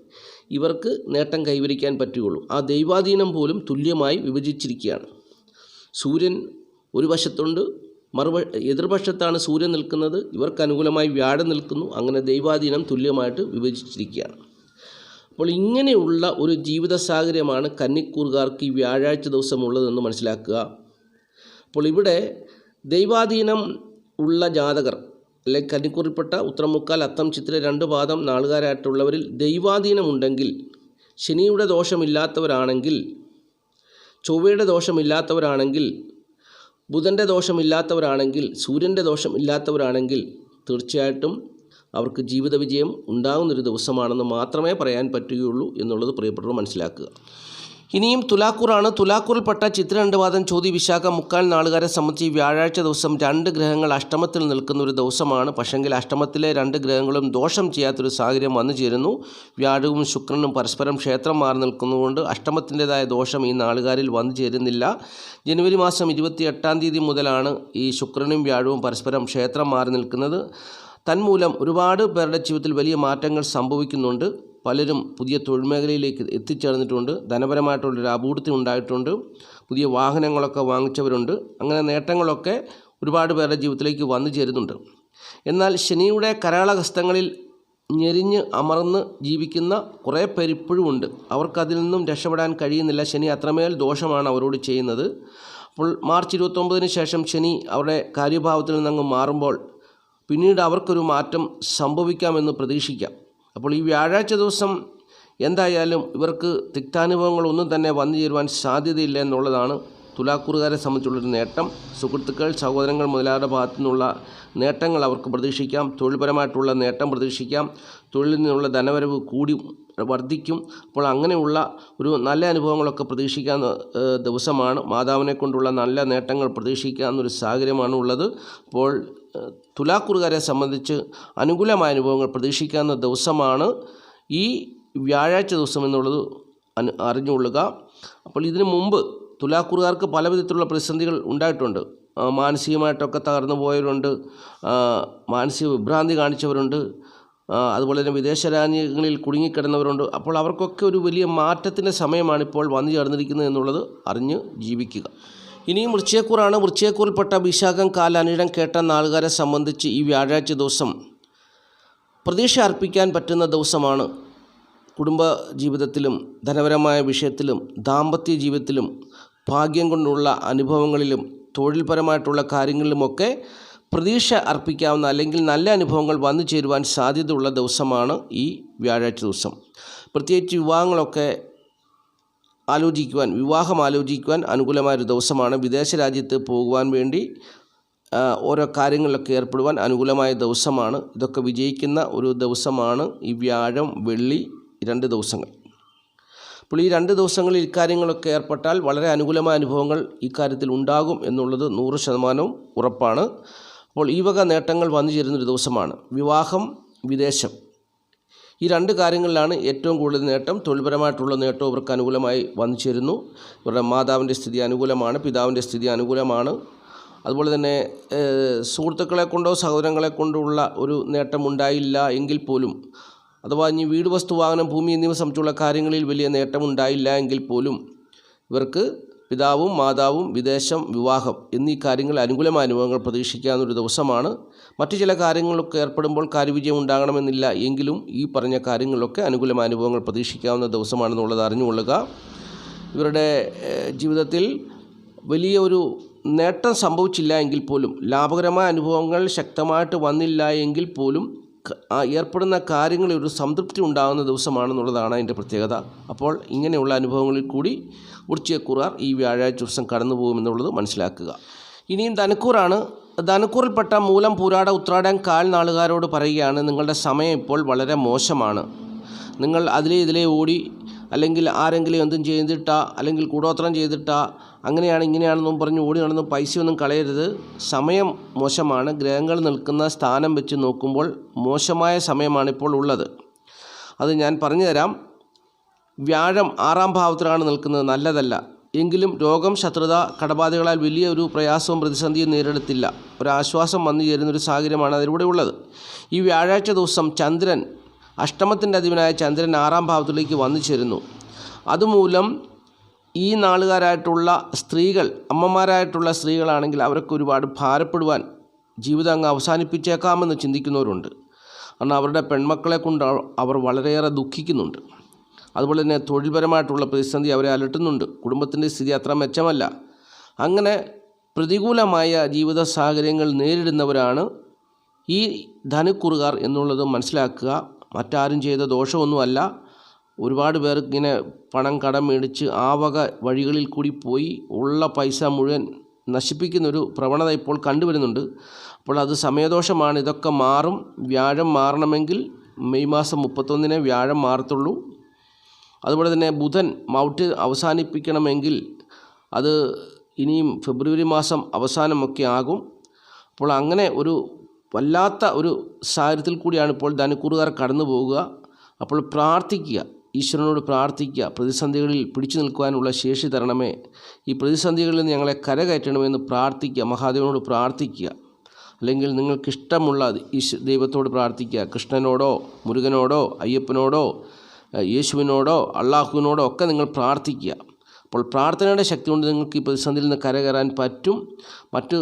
ഇവർക്ക് നേട്ടം കൈവരിക്കാൻ പറ്റുകയുള്ളൂ. ആ ദൈവാധീനം പോലും തുല്യമായി വിഭജിച്ചിരിക്കുകയാണ്. സൂര്യൻ ഒരു വശത്തുണ്ട് മറുവ എതിർപക്ഷത്താണ് സൂര്യൻ നിൽക്കുന്നത് ഇവർക്ക് അനുകൂലമായി വ്യാഴം നിൽക്കുന്നു അങ്ങനെ ദൈവാധീനം തുല്യമായിട്ട് വിഭജിച്ചിരിക്കുകയാണ്. അപ്പോൾ ഇങ്ങനെയുള്ള ഒരു ജീവിത സാഹചര്യമാണ് കന്നിക്കൂറുകാർക്ക് ഈ വ്യാഴാഴ്ച ദിവസം ഉള്ളതെന്ന് മനസ്സിലാക്കുക. അപ്പോൾ ഇവിടെ ദൈവാധീനം ഉള്ള ജാതകർ അല്ലെങ്കിൽ കന്നിക്കൂറിൽപ്പെട്ട ഉത്തരമുക്കാൽ അത്തം ചിത്ര രണ്ട് പാദം നാളുകാരായിട്ടുള്ളവരിൽ ദൈവാധീനമുണ്ടെങ്കിൽ ശനിയുടെ ദോഷമില്ലാത്തവരാണെങ്കിൽ ചൊവ്വയുടെ ദോഷമില്ലാത്തവരാണെങ്കിൽ ബുധന്റെ ദോഷമില്ലാത്തവരാണെങ്കിൽ സൂര്യന്റെ ദോഷമില്ലാത്തവരാണെങ്കിൽ തീർച്ചയായിട്ടും അവർക്ക് ജീവിത വിജയം ഉണ്ടാകുന്നൊരു ദിവസമാണെന്ന് മാത്രമേ പറയാൻ പറ്റുകയുള്ളൂ എന്നുള്ളത് പ്രിയപ്പെട്ടവർ മനസ്സിലാക്കുക. ഇനിയും തുലാക്കൂറാണ്. തുലാക്കൂറിൽപ്പെട്ട ചിത്ര രണ്ട് വാദം ചോതി വിശാഖ മുക്കാൽ നാളുകാരെ സംബന്ധിച്ച് വ്യാഴാഴ്ച ദിവസം രണ്ട് ഗ്രഹങ്ങൾ അഷ്ടമത്തിൽ നിൽക്കുന്ന ഒരു ദിവസമാണ്. പക്ഷെങ്കിൽ അഷ്ടമത്തിലെ രണ്ട് ഗ്രഹങ്ങളും ദോഷം ചെയ്യാത്തൊരു സാഹചര്യം വന്നു ചേരുന്നു. വ്യാഴവും ശുക്രനും പരസ്പരം ക്ഷേത്രം മാറി നിൽക്കുന്നതുകൊണ്ട് അഷ്ടമത്തിന്റെതായ ദോഷം ഈ നാളുകാരിൽ വന്നു ചേരുന്നില്ല. ജനുവരി മാസം ഇരുപത്തി എട്ടാം തീയതി മുതലാണ് ഈ ശുക്രനും വ്യാഴവും പരസ്പരം ക്ഷേത്രം മാറി നിൽക്കുന്നത്. തന്മൂലം ഒരുപാട് പേരുടെ ജീവിതത്തിൽ വലിയ മാറ്റങ്ങൾ സംഭവിക്കുന്നുണ്ട്. പലരും പുതിയ തൊഴിൽ മേഖലയിലേക്ക് എത്തിച്ചേർന്നിട്ടുണ്ട്. ധനപരമായിട്ടുള്ളൊരു അപൂർത്തി ഉണ്ടായിട്ടുണ്ട്. പുതിയ വാഹനങ്ങളൊക്കെ വാങ്ങിച്ചവരുണ്ട്. അങ്ങനെ നേട്ടങ്ങളൊക്കെ ഒരുപാട് പേരുടെ ജീവിതത്തിലേക്ക് വന്നു ചേരുന്നുണ്ട്. എന്നാൽ ശനിയുടെ കരാളഹസ്തങ്ങളിൽ ഞെരിഞ്ഞ് അമർന്ന് ജീവിക്കുന്ന കുറേ പേരിപ്പോഴും ഉണ്ട്. അവർക്കതിൽ നിന്നും രക്ഷപ്പെടാൻ കഴിയുന്നില്ല. ശനി അത്രമേൽ ദോഷമാണ് അവരോട് ചെയ്യുന്നത്. അപ്പോൾ മാർച്ച് ഇരുപത്തൊമ്പതിന് ശേഷം ശനി അവരുടെ കാര്യഭാവത്തിൽ നിന്നങ്ങ് മാറുമ്പോൾ പിന്നീട് അവർക്കൊരു മാറ്റം സംഭവിക്കാമെന്ന് പ്രതീക്ഷിക്കാം. അപ്പോൾ ഈ വ്യാഴാഴ്ച ദിവസം എന്തായാലും ഇവർക്ക് തിക്താനുഭവങ്ങളൊന്നും തന്നെ വന്നു ചേരുവാൻ സാധ്യതയില്ല എന്നുള്ളതാണ് തുലാക്കൂറുകാരെ സംബന്ധിച്ചുള്ളൊരു നേട്ടം. സുഹൃത്തുക്കൾ സഹോദരങ്ങൾ മുതലാളുടെ ഭാഗത്തു നിന്നുള്ള നേട്ടങ്ങൾ അവർക്ക് പ്രതീക്ഷിക്കാം. തൊഴിൽപരമായിട്ടുള്ള നേട്ടം പ്രതീക്ഷിക്കാം. തൊഴിലിൽ നിന്നുള്ള ധനവരവ് കൂടി വർദ്ധിക്കും. അപ്പോൾ അങ്ങനെയുള്ള ഒരു നല്ല അനുഭവങ്ങളൊക്കെ പ്രതീക്ഷിക്കാവുന്ന ദിവസമാണ്. മാതാവിനെ കൊണ്ടുള്ള നല്ല നേട്ടങ്ങൾ പ്രതീക്ഷിക്കാവുന്നൊരു സാഹചര്യമാണ് ഉള്ളത്. അപ്പോൾ തുലാക്കുറുകാരെ സംബന്ധിച്ച് അനുകൂലമായ അനുഭവങ്ങൾ പ്രതീക്ഷിക്കാവുന്ന ദിവസമാണ് ഈ വ്യാഴാഴ്ച ദിവസം എന്നുള്ളത് അനു അറിഞ്ഞുകൊള്ളുക. അപ്പോൾ ഇതിനു മുമ്പ് തുലാക്കുറുകാർക്ക് പല വിധത്തിലുള്ള പ്രതിസന്ധികൾ ഉണ്ടായിട്ടുണ്ട്. മാനസികമായിട്ടൊക്കെ തകർന്നു പോയവരുണ്ട്. മാനസിക വിഭ്രാന്തി കാണിച്ചവരുണ്ട്. അതുപോലെ തന്നെ വിദേശ രാജ്യങ്ങളിൽ കുടുങ്ങിക്കിടന്നവരുണ്ട്. അപ്പോൾ അവർക്കൊക്കെ ഒരു വലിയ മാറ്റത്തിന്റെ സമയമാണ് ഇപ്പോൾ വന്നു ചേർന്നിരിക്കുന്നത് എന്നുള്ളത് അറിഞ്ഞ് ജീവിക്കുക. ഇനിയും വൃശ്ചയക്കൂറാണ് വൃശ്ചയക്കൂറിൽപ്പെട്ട വിശാഖം കാലാനിടം കേട്ട നാളുകാരെ സംബന്ധിച്ച് ഈ വ്യാഴാഴ്ച ദിവസം പ്രതീക്ഷ അർപ്പിക്കാൻ പറ്റുന്ന ദിവസമാണ്. കുടുംബ ജീവിതത്തിലും ധനപരമായ വിഷയത്തിലും ദാമ്പത്യ ജീവിതത്തിലും ഭാഗ്യം കൊണ്ടുള്ള അനുഭവങ്ങളിലും തൊഴിൽപരമായിട്ടുള്ള കാര്യങ്ങളിലുമൊക്കെ പ്രതീക്ഷ അർപ്പിക്കാവുന്ന അല്ലെങ്കിൽ നല്ല അനുഭവങ്ങൾ വന്നു ചേരുവാൻ സാധ്യതയുള്ള ദിവസമാണ് ഈ വ്യാഴാഴ്ച ദിവസം. പ്രത്യേകിച്ച് വിവാഹങ്ങളൊക്കെ ആലോചിക്കുവാൻ വിവാഹം ആലോചിക്കുവാൻ അനുകൂലമായൊരു ദിവസമാണ്. വിദേശ രാജ്യത്ത് പോകുവാൻ വേണ്ടി ഓരോ കാര്യങ്ങളിലൊക്കെ ഏർപ്പെടുവാൻ അനുകൂലമായ ദിവസമാണ്. ഇതൊക്കെ വിജയിക്കുന്ന ഒരു ദിവസമാണ് ഈ വ്യാഴം വെള്ളി രണ്ട് ദിവസങ്ങൾ. അപ്പോൾ ഈ രണ്ട് ദിവസങ്ങളിൽ ഇക്കാര്യങ്ങളൊക്കെ ഏർപ്പെട്ടാൽ വളരെ അനുകൂലമായ അനുഭവങ്ങൾ ഇക്കാര്യത്തിൽ ഉണ്ടാകും എന്നുള്ളത് നൂറ് ശതമാനവും ഉറപ്പാണ്. അപ്പോൾ ഈ വക നേട്ടങ്ങൾ വന്നു ചേരുന്നൊരു ദിവസമാണ്. വിവാഹം വിദേശം. ഈ രണ്ട് കാര്യങ്ങളിലാണ് ഏറ്റവും കൂടുതൽ നേട്ടം. തൊഴിൽപരമായിട്ടുള്ള നേട്ടം ഇവർക്ക് അനുകൂലമായി വന്നു ചേരുന്നു. ഇവരുടെ മാതാവിന്റെ സ്ഥിതി അനുകൂലമാണ് പിതാവിന്റെ സ്ഥിതി അനുകൂലമാണ്. അതുപോലെ തന്നെ സുഹൃത്തുക്കളെ കൊണ്ടോ സഹോദരങ്ങളെ കൊണ്ടോ ഉള്ള ഒരു നേട്ടം ഉണ്ടായില്ല എങ്കിൽ പോലും അഥവാ ഇനി വീട് വസ്തു വാഹനം ഭൂമി എന്നിവ സംബന്ധിച്ചുള്ള കാര്യങ്ങളിൽ വലിയ നേട്ടമുണ്ടായില്ല എങ്കിൽ പോലും ഇവർക്ക് പിതാവും മാതാവും വിദേശം വിവാഹം എന്നീ കാര്യങ്ങൾ അനുകൂലമായ അനുഭവങ്ങൾ പ്രതീക്ഷിക്കാവുന്ന ഒരു ദിവസമാണ്. മറ്റു ചില കാര്യങ്ങളൊക്കെ ഏർപ്പെടുമ്പോൾ കാര്യവിജയം ഉണ്ടാകണമെന്നില്ല എങ്കിലും ഈ പറഞ്ഞ കാര്യങ്ങളൊക്കെ അനുകൂലമായ അനുഭവങ്ങൾ പ്രതീക്ഷിക്കാവുന്ന ദിവസമാണെന്നുള്ളത് അറിഞ്ഞുകൊള്ളുക. ഇവരുടെ ജീവിതത്തിൽ വലിയ ഒരു നേട്ടം സംഭവിച്ചില്ല എങ്കിൽ പോലും ലാഭകരമായ അനുഭവങ്ങൾ ശക്തമായിട്ട് വന്നില്ല എങ്കിൽ പോലും ഏർപ്പെടുന്ന കാര്യങ്ങളിൽ ഒരു സംതൃപ്തി ഉണ്ടാകുന്ന ദിവസമാണെന്നുള്ളതാണ് അതിന്റെ പ്രത്യേകത. അപ്പോൾ ഇങ്ങനെയുള്ള അനുഭവങ്ങളിൽ കൂടി കുറാർ ഈ വ്യാഴാഴ്ച ദിവസം കടന്നു പോകുമെന്നുള്ളത് മനസ്സിലാക്കുക. ഇനിയും ധനക്കൂറാണ്. ധനക്കൂറിൽപ്പെട്ട മൂലം പൂരാട ഉത്രാടം കാൽ നാളുകാരോട് പറയുകയാണ് നിങ്ങളുടെ സമയം ഇപ്പോൾ വളരെ മോശമാണ്. നിങ്ങൾ അതിലേ ഇതിലെ ഓടി അല്ലെങ്കിൽ ആരെങ്കിലും എന്തും ചെയ്തിട്ടാ അല്ലെങ്കിൽ കൂടോത്രം ചെയ്തിട്ടാ അങ്ങനെയാണ് ഇങ്ങനെയാണെന്നും പറഞ്ഞ് ഓടി നടന്ന് പൈസയൊന്നും കളയരുത്. സമയം മോശമാണ്. ഗ്രഹങ്ങൾ നിൽക്കുന്ന സ്ഥാനം വെച്ച് നോക്കുമ്പോൾ മോശമായ സമയമാണ് ഇപ്പോൾ ഉള്ളത്. അത് ഞാൻ പറഞ്ഞു തരാം വ്യാഴം ആറാം ഭാവത്തിലാണ് നിൽക്കുന്നത്. നല്ലതല്ല. എങ്കിലും രോഗം ശത്രുത കടബാധകളാൽ വലിയ ഒരു പ്രയാസവും പ്രതിസന്ധിയും നേരിടത്തില്ല. ഒരാശ്വാസം വന്നു ചേരുന്നൊരു സാഹചര്യമാണ് അതിലൂടെ ഉള്ളത്. ഈ വ്യാഴാഴ്ച ദിവസം ചന്ദ്രൻ അഷ്ടമത്തിന്റെ അധിപനായ ചന്ദ്രൻ ആറാം ഭാവത്തിലേക്ക് വന്നു ചേരുന്നു. അതുമൂലം ഈ നാളുകാരായിട്ടുള്ള സ്ത്രീകൾ അമ്മമാരായിട്ടുള്ള സ്ത്രീകളാണെങ്കിൽ അവരൊക്കെ ഒരുപാട് ഭാരപ്പെടുവാൻ ജീവിതം അങ്ങ് അവസാനിപ്പിച്ചേക്കാമെന്ന് ചിന്തിക്കുന്നവരുണ്ട്. കാരണം അവരുടെ പെൺമക്കളെ കൊണ്ട് അവ- അവർ വളരെയേറെ ദുഃഖിക്കുന്നുണ്ട്. അതുപോലെ തന്നെ തൊഴിൽപരമായിട്ടുള്ള പ്രതിസന്ധി അവരെ അലട്ടുന്നുണ്ട്. കുടുംബത്തിന്റെ സ്ഥിതി അത്ര മെച്ചമല്ല. അങ്ങനെ പ്രതികൂലമായ ജീവിത സാഹചര്യങ്ങൾ നേരിടുന്നവരാണ് ഈ ധനുക്കുറുകാർ എന്നുള്ളത് മനസ്സിലാക്കുക. മറ്റാരും ചെയ്ത ദോഷമൊന്നുമല്ല. ഒരുപാട് പേർ ഇങ്ങനെ പണം കടം മേടിച്ച് ആ വക വഴികളിൽ കൂടി പോയി ഉള്ള പൈസ മുഴുവൻ നശിപ്പിക്കുന്നൊരു പ്രവണത ഇപ്പോൾ കണ്ടുവരുന്നുണ്ട്. അപ്പോൾ അത് സമയദോഷമാണ്. ഇതൊക്കെ മാറും. വ്യാഴം മാറണമെങ്കിൽ മെയ് മാസം മുപ്പത്തൊന്നിനെ വ്യാഴം മാറത്തുള്ളൂ. അതുപോലെ തന്നെ ബുധൻ മൗട്ട് അവസാനിപ്പിക്കണമെങ്കിൽ അത് ഇനിയും ഫെബ്രുവരി മാസം അവസാനമൊക്കെ ആകും. അപ്പോൾ അങ്ങനെ ഒരു വല്ലാത്ത ഒരു സാഹചര്യത്തിൽ കൂടിയാണ് ഇപ്പോൾ ധനുക്കൂറുകാർ കടന്നു പോവുക അപ്പോൾ പ്രാർത്ഥിക്കുക. ഈശ്വരനോട് പ്രാർത്ഥിക്കുക. പ്രതിസന്ധികളിൽ പിടിച്ചു നിൽക്കുവാനുള്ള ശേഷി തരണമേ. ഈ പ്രതിസന്ധികളിൽ നിന്ന് ഞങ്ങളെ കരകയറ്റണമെന്ന് പ്രാർത്ഥിക്കുക. മഹാദേവനോട് പ്രാർത്ഥിക്കുക. അല്ലെങ്കിൽ നിങ്ങൾക്കിഷ്ടമുള്ള ഈശ് ദൈവത്തോട് പ്രാർത്ഥിക്കുക. കൃഷ്ണനോടോ മുരുകനോടോ അയ്യപ്പനോടോ യേശുവിനോടോ അള്ളാഹുവിനോടോ ഒക്കെ നിങ്ങൾ പ്രാർത്ഥിക്കുക. അപ്പോൾ പ്രാർത്ഥനയുടെ ശക്തി കൊണ്ട് നിങ്ങൾക്ക് ഈ പ്രതിസന്ധിയിൽ നിന്ന് കരകയറാൻ പറ്റും. മറ്റ്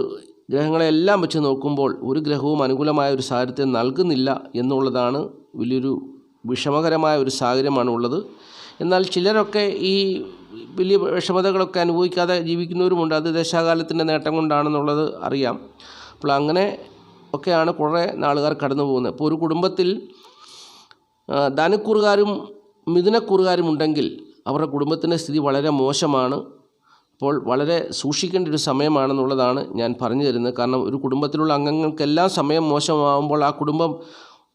ഗ്രഹങ്ങളെല്ലാം വെച്ച് നോക്കുമ്പോൾ ഒരു ഗ്രഹവും അനുകൂലമായ ഒരു സാഹചര്യത്തെ നൽകുന്നില്ല എന്നുള്ളതാണ് വലിയൊരു വിഷമകരമായ ഒരു സാഹചര്യമാണ് ഉള്ളത്. എന്നാൽ ചിലരൊക്കെ ഈ വലിയ വിഷമതകളൊക്കെ അനുഭവിക്കാതെ ജീവിക്കുന്നവരുമുണ്ട്. അത് ദശാകാലത്തിന്റെ നേട്ടം കൊണ്ടാണെന്നുള്ളത് അറിയാം. അപ്പോൾ അങ്ങനെ ഒക്കെയാണ് കുറേ നാളുകാർ കടന്നു പോകുന്നത്. അപ്പോൾ ഒരു കുടുംബത്തിൽ ധനക്കുറുകാരും മിഥുനക്കുറുകാരും ഉണ്ടെങ്കിൽ അവരുടെ കുടുംബത്തിന്റെ സ്ഥിതി വളരെ മോശമാണ്. അപ്പോൾ വളരെ സൂക്ഷിക്കേണ്ട ഒരു സമയമാണെന്നുള്ളതാണ് ഞാൻ പറഞ്ഞു തരുന്നത്. കാരണം ഒരു കുടുംബത്തിലുള്ള അംഗങ്ങൾക്കെല്ലാം സമയം മോശമാകുമ്പോൾ ആ കുടുംബം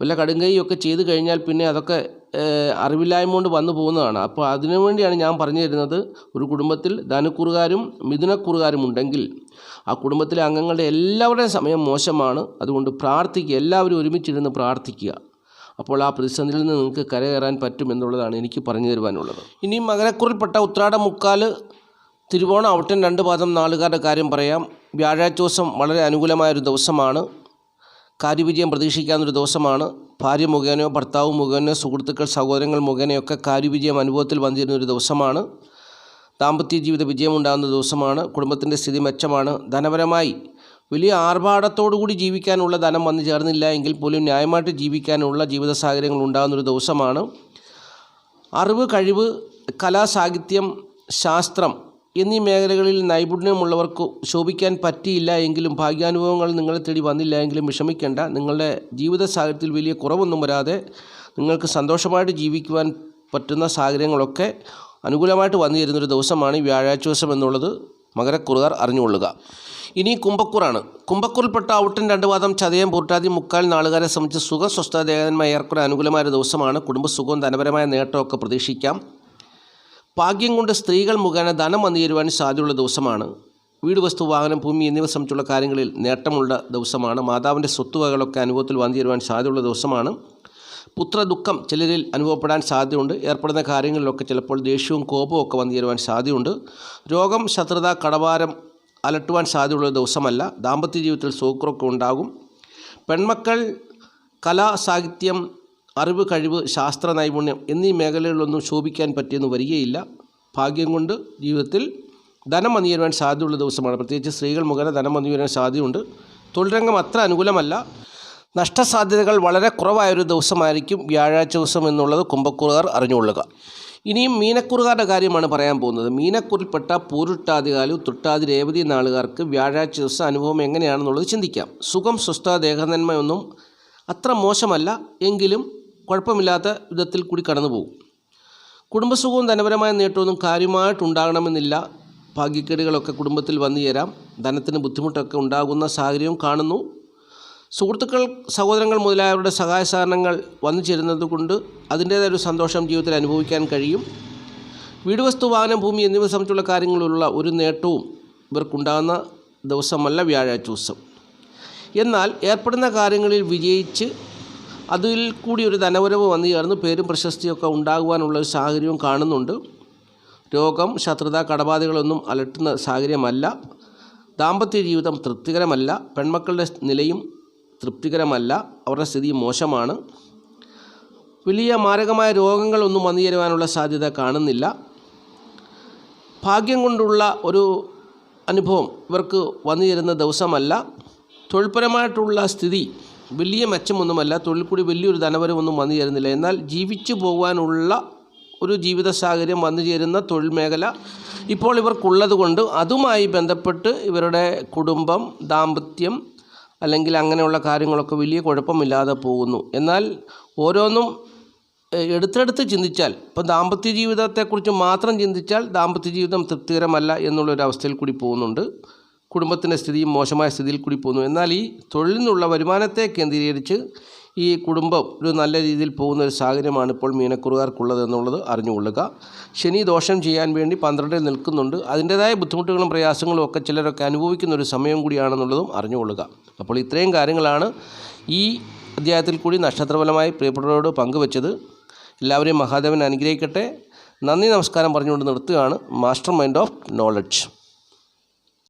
വല്ല കടുങ്കൈയൊക്കെ ചെയ്തു കഴിഞ്ഞാൽ പിന്നെ അതൊക്കെ അറിവില്ലായ്മ കൊണ്ട് വന്നു പോകുന്നതാണ്. അപ്പോൾ അതിനു വേണ്ടിയാണ് ഞാൻ പറഞ്ഞു തരുന്നത്. ഒരു കുടുംബത്തിൽ ധനക്കുറുകാരും മിഥുനക്കുറുകാരും ഉണ്ടെങ്കിൽ ആ കുടുംബത്തിലെ അംഗങ്ങളുടെ എല്ലാവരുടെയും സമയം മോശമാണ്. അതുകൊണ്ട് പ്രാർത്ഥിക്കുക എല്ലാവരും ഒരുമിച്ചിരുന്ന് പ്രാർത്ഥിക്കുക. അപ്പോൾ ആ പ്രതിസന്ധിയിൽ നിന്ന് നിങ്ങൾക്ക് കരകയറാൻ പറ്റും എന്നുള്ളതാണ് എനിക്ക് പറഞ്ഞു തരുവാനുള്ളത്. ഇനി മകരക്കുറിൽപ്പെട്ട ഉത്രാട മുക്കാൽ തിരുവോണം ഔട്ടൻ രണ്ട് പാദം നാളുകാരുടെ കാര്യം പറയാം. വ്യാഴാഴ്ച ദിവസം വളരെ അനുകൂലമായൊരു ദിവസമാണ്. കാര്യവിജയം പ്രതീക്ഷിക്കാവുന്നൊരു ദിവസമാണ്. ഭാര്യ മുഖേനയോ ഭർത്താവ് മുഖേനയോ സുഹൃത്തുക്കൾ സഹോദരങ്ങൾ മുഖേനയൊക്കെ കാര്യവിജയം അനുഭവത്തിൽ വന്നിരുന്ന ഒരു ദിവസമാണ്. ദാമ്പത്യ ജീവിത വിജയമുണ്ടാകുന്ന ദിവസമാണ്. കുടുംബത്തിന്റെ സ്ഥിതി മെച്ചമാണ്. ധനപരമായി വലിയ ആർഭാടത്തോടുകൂടി ജീവിക്കാനുള്ള ധനം വന്നു ചേർന്നില്ല എങ്കിൽ പോലും ന്യായമായിട്ട് ജീവിക്കാനുള്ള ജീവിത സാഹചര്യങ്ങൾ ഉണ്ടാകുന്നൊരു ദിവസമാണ്. അറിവ് കഴിവ് കലാ സാഹിത്യം ശാസ്ത്രം എന്നീ മേഖലകളിൽ നൈപുണ്യമുള്ളവർക്ക് ശോഭിക്കാൻ പറ്റിയില്ല എങ്കിലും ഭാഗ്യാനുഭവങ്ങൾ നിങ്ങളെ തേടി വന്നില്ല എങ്കിലും വിഷമിക്കേണ്ട. നിങ്ങളുടെ ജീവിത സാഹചര്യത്തിൽ വലിയ കുറവൊന്നും വരാതെ നിങ്ങൾക്ക് സന്തോഷമായിട്ട് ജീവിക്കുവാൻ പറ്റുന്ന സാഹചര്യങ്ങളൊക്കെ അനുകൂലമായിട്ട് വന്നു ചേരുന്നൊരു ദിവസമാണ് ഈ വ്യാഴാഴ്ച ദിവസം എന്നുള്ളത് മകരക്കുറുകാർ അറിഞ്ഞുകൊള്ളുക. ഇനി കുംഭക്കൂറാണ്. കുംഭക്കൂറിൽപ്പെട്ട ഔട്ടൻ രണ്ട് ചതയം പൂർട്ടാതി മുക്കാൽ നാളുകാരെ സംബന്ധിച്ച് സുഖ സ്വസ്ഥ ദേഹന്മായ ഏർക്കുറ അനുകൂലമായ ദിവസമാണ്. കുടുംബസുഖവും ധനപരമായ നേട്ടമൊക്കെ പ്രതീക്ഷിക്കാം. ഭാഗ്യം കൊണ്ട് സ്ത്രീകൾ മുഖേന ധനം വന്നു ചേരുവാൻ സാധ്യതയുള്ള ദിവസമാണ്. വീട് വസ്തു വാഹനം ഭൂമി എന്നിവ സംബന്ധിച്ചുള്ള കാര്യങ്ങളിൽ നേട്ടമുള്ള ദിവസമാണ്. മാതാവിന്റെ സ്വത്തുവകകളൊക്കെ അനുഭവത്തിൽ വന്നു ചേരുവാൻ സാധ്യതയുള്ള ദിവസമാണ്. പുത്ര ദുഃഖം ചിലരിൽ അനുഭവപ്പെടാൻ സാധ്യതയുണ്ട്. ഏർപ്പെടുന്ന കാര്യങ്ങളിലൊക്കെ ചിലപ്പോൾ ദേഷ്യവും കോപവും ഒക്കെ വന്നു ചേരുവാൻ സാധ്യതയുണ്ട്. രോഗം ശത്രുത കടവാരം അലട്ടുവാൻ സാധ്യതയുള്ള ദിവസമല്ല. ദാമ്പത്യ ജീവിതത്തിൽ സൂക്രമൊക്കെ ഉണ്ടാകും. പെൺമക്കൾ കലാ സാഹിത്യം അറിവ് കഴിവ് ശാസ്ത്ര നൈപുണ്യം എന്നീ മേഖലകളിലൊന്നും ശോഭിക്കാൻ പറ്റിയെന്ന് വരികയില്ല. ഭാഗ്യം കൊണ്ട് ജീവിതത്തിൽ ധനം വന്നു ചേരുവാൻ സാധ്യതയുള്ള ദിവസമാണ്. പ്രത്യേകിച്ച് സ്ത്രീകൾ മുഖേന ധനം വന്നു ചേരാൻ സാധ്യതയുണ്ട്. തൊഴിൽ രംഗം അത്ര അനുകൂലമല്ല. നഷ്ടസാധ്യതകൾ വളരെ കുറവായൊരു ദിവസമായിരിക്കും വ്യാഴാഴ്ച ദിവസം എന്നുള്ളത് കുംഭക്കൂറുകാർ അറിഞ്ഞുകൊള്ളുക. ഇനിയും മീനക്കുറുകാരുടെ കാര്യമാണ് പറയാൻ പോകുന്നത്. മീനക്കുറിൽപ്പെട്ട പൂരുട്ടാതികാലു തുട്ടാതി രേവതി നാളുകാർക്ക് വ്യാഴാഴ്ച ദിവസം അനുഭവം എങ്ങനെയാണെന്നുള്ളത് ചിന്തിക്കാം. സുഖം സ്വസ്ഥ ദേഹനന്മയൊന്നും അത്ര മോശമല്ല. എങ്കിലും കുഴപ്പമില്ലാത്ത വിധത്തിൽ കൂടി കടന്നു പോകും. കുടുംബസുഖവും ധനപരമായ നേട്ടമൊന്നും കാര്യമായിട്ടുണ്ടാകണമെന്നില്ല ഭാഗ്യക്കേടുകളൊക്കെ കുടുംബത്തിൽ വന്നു ചേരാം. ധനത്തിന് ബുദ്ധിമുട്ടൊക്കെ ഉണ്ടാകുന്ന സാഹചര്യവും കാണുന്നു. സുഹൃത്തുക്കൾ സഹോദരങ്ങൾ മുതലായവരുടെ സഹായ സഹകരണങ്ങൾ വന്നു ചേരുന്നത് കൊണ്ട് അതിന്റേതായ ഒരു സന്തോഷം ജീവിതത്തിൽ അനുഭവിക്കാൻ കഴിയും. വീട് വസ്തു വാഹനം ഭൂമി എന്നിവ സംബന്ധിച്ചുള്ള കാര്യങ്ങളിലുള്ള ഒരു നേട്ടവും ഇവർക്കുണ്ടാകുന്ന ദിവസമല്ല വ്യാഴാഴ്ച ദിവസം എന്നാൽ ഏർപ്പെടുന്ന കാര്യങ്ങളിൽ വിജയിച്ച് അതിൽ കൂടി ഒരു ധനവരവ് വന്നു ചേർന്ന് പേരും പ്രശസ്തിയൊക്കെ ഉണ്ടാകുവാനുള്ള ഒരു സാഹചര്യവും കാണുന്നുണ്ട്. രോഗം ശത്രുത കടബാധകളൊന്നും അലട്ടുന്ന സാഹചര്യമല്ല. ദാമ്പത്യ ജീവിതം തൃപ്തികരമല്ല. പെൺമക്കളുടെ നിലയും തൃപ്തികരമല്ല. അവരുടെ സ്ഥിതി മോശമാണ്. വലിയ മാരകമായ രോഗങ്ങളൊന്നും വന്നു ചേരുവാനുള്ള സാധ്യത കാണുന്നില്ല. ഭാഗ്യം കൊണ്ടുള്ള ഒരു അനുഭവം ഇവർക്ക് വന്നു ചേരുന്ന ദിവസമല്ല. തൊഴിൽപരമായിട്ടുള്ള സ്ഥിതി വലിയ മെച്ചമൊന്നുമല്ല. തൊഴിൽ കൂടി വലിയൊരു ധനവരമൊന്നും വന്നു ചേരുന്നില്ല. എന്നാൽ ജീവിച്ചു പോകാനുള്ള ഒരു ജീവിത സാഹചര്യം വന്നു ചേരുന്ന തൊഴിൽ മേഖല ഇപ്പോൾ ഇവർക്കുള്ളത് കൊണ്ട് അതുമായി ബന്ധപ്പെട്ട് ഇവരുടെ കുടുംബം ദാമ്പത്യം അല്ലെങ്കിൽ അങ്ങനെയുള്ള കാര്യങ്ങളൊക്കെ വലിയ കുഴപ്പമില്ലാതെ പോകുന്നു. എന്നാൽ ഓരോന്നും എടുത്തെടുത്ത് ചിന്തിച്ചാൽ ഇപ്പോൾ ദാമ്പത്യ ജീവിതത്തെക്കുറിച്ച് മാത്രം ചിന്തിച്ചാൽ ദാമ്പത്യ ജീവിതം തൃപ്തികരമല്ല എന്നുള്ളൊരു അവസ്ഥയിൽ കൂടി പോകുന്നുണ്ട്. കുടുംബത്തിന്റെ സ്ഥിതിയും മോശമായ സ്ഥിതിയിൽ കൂടി പോകുന്നു. എന്നാൽ ഈ തൊഴിലിൽ നിന്നുള്ള വരുമാനത്തെ കേന്ദ്രീകരിച്ച് ഈ കുടുംബം ഒരു നല്ല രീതിയിൽ പോകുന്ന ഒരു സാഹചര്യമാണ് ഇപ്പോൾ മീനക്കുറുകാർക്കുള്ളത് എന്നുള്ളത് അറിഞ്ഞുകൊള്ളുക. ശനി ദോഷം ചെയ്യാൻ വേണ്ടി പന്ത്രണ്ടിൽ നിൽക്കുന്നുണ്ട്. അതിന്റേതായ ബുദ്ധിമുട്ടുകളും പ്രയാസങ്ങളും ഒക്കെ ചിലരൊക്കെ അനുഭവിക്കുന്ന ഒരു സമയം കൂടിയാണെന്നുള്ളതും അറിഞ്ഞുകൊള്ളുക. അപ്പോൾ ഇത്രയും കാര്യങ്ങളാണ് ഈ അധ്യായത്തിൽ കൂടി നക്ഷത്രഫലമായി പ്രിയപ്പെട്ടവരോട് പങ്കുവച്ചത്. എല്ലാവരെയും മഹാദേവൻ അനുഗ്രഹിക്കട്ടെ. നന്ദി നമസ്കാരം പറഞ്ഞുകൊണ്ട് നിർത്തുകയാണ്. Master mind of knowledge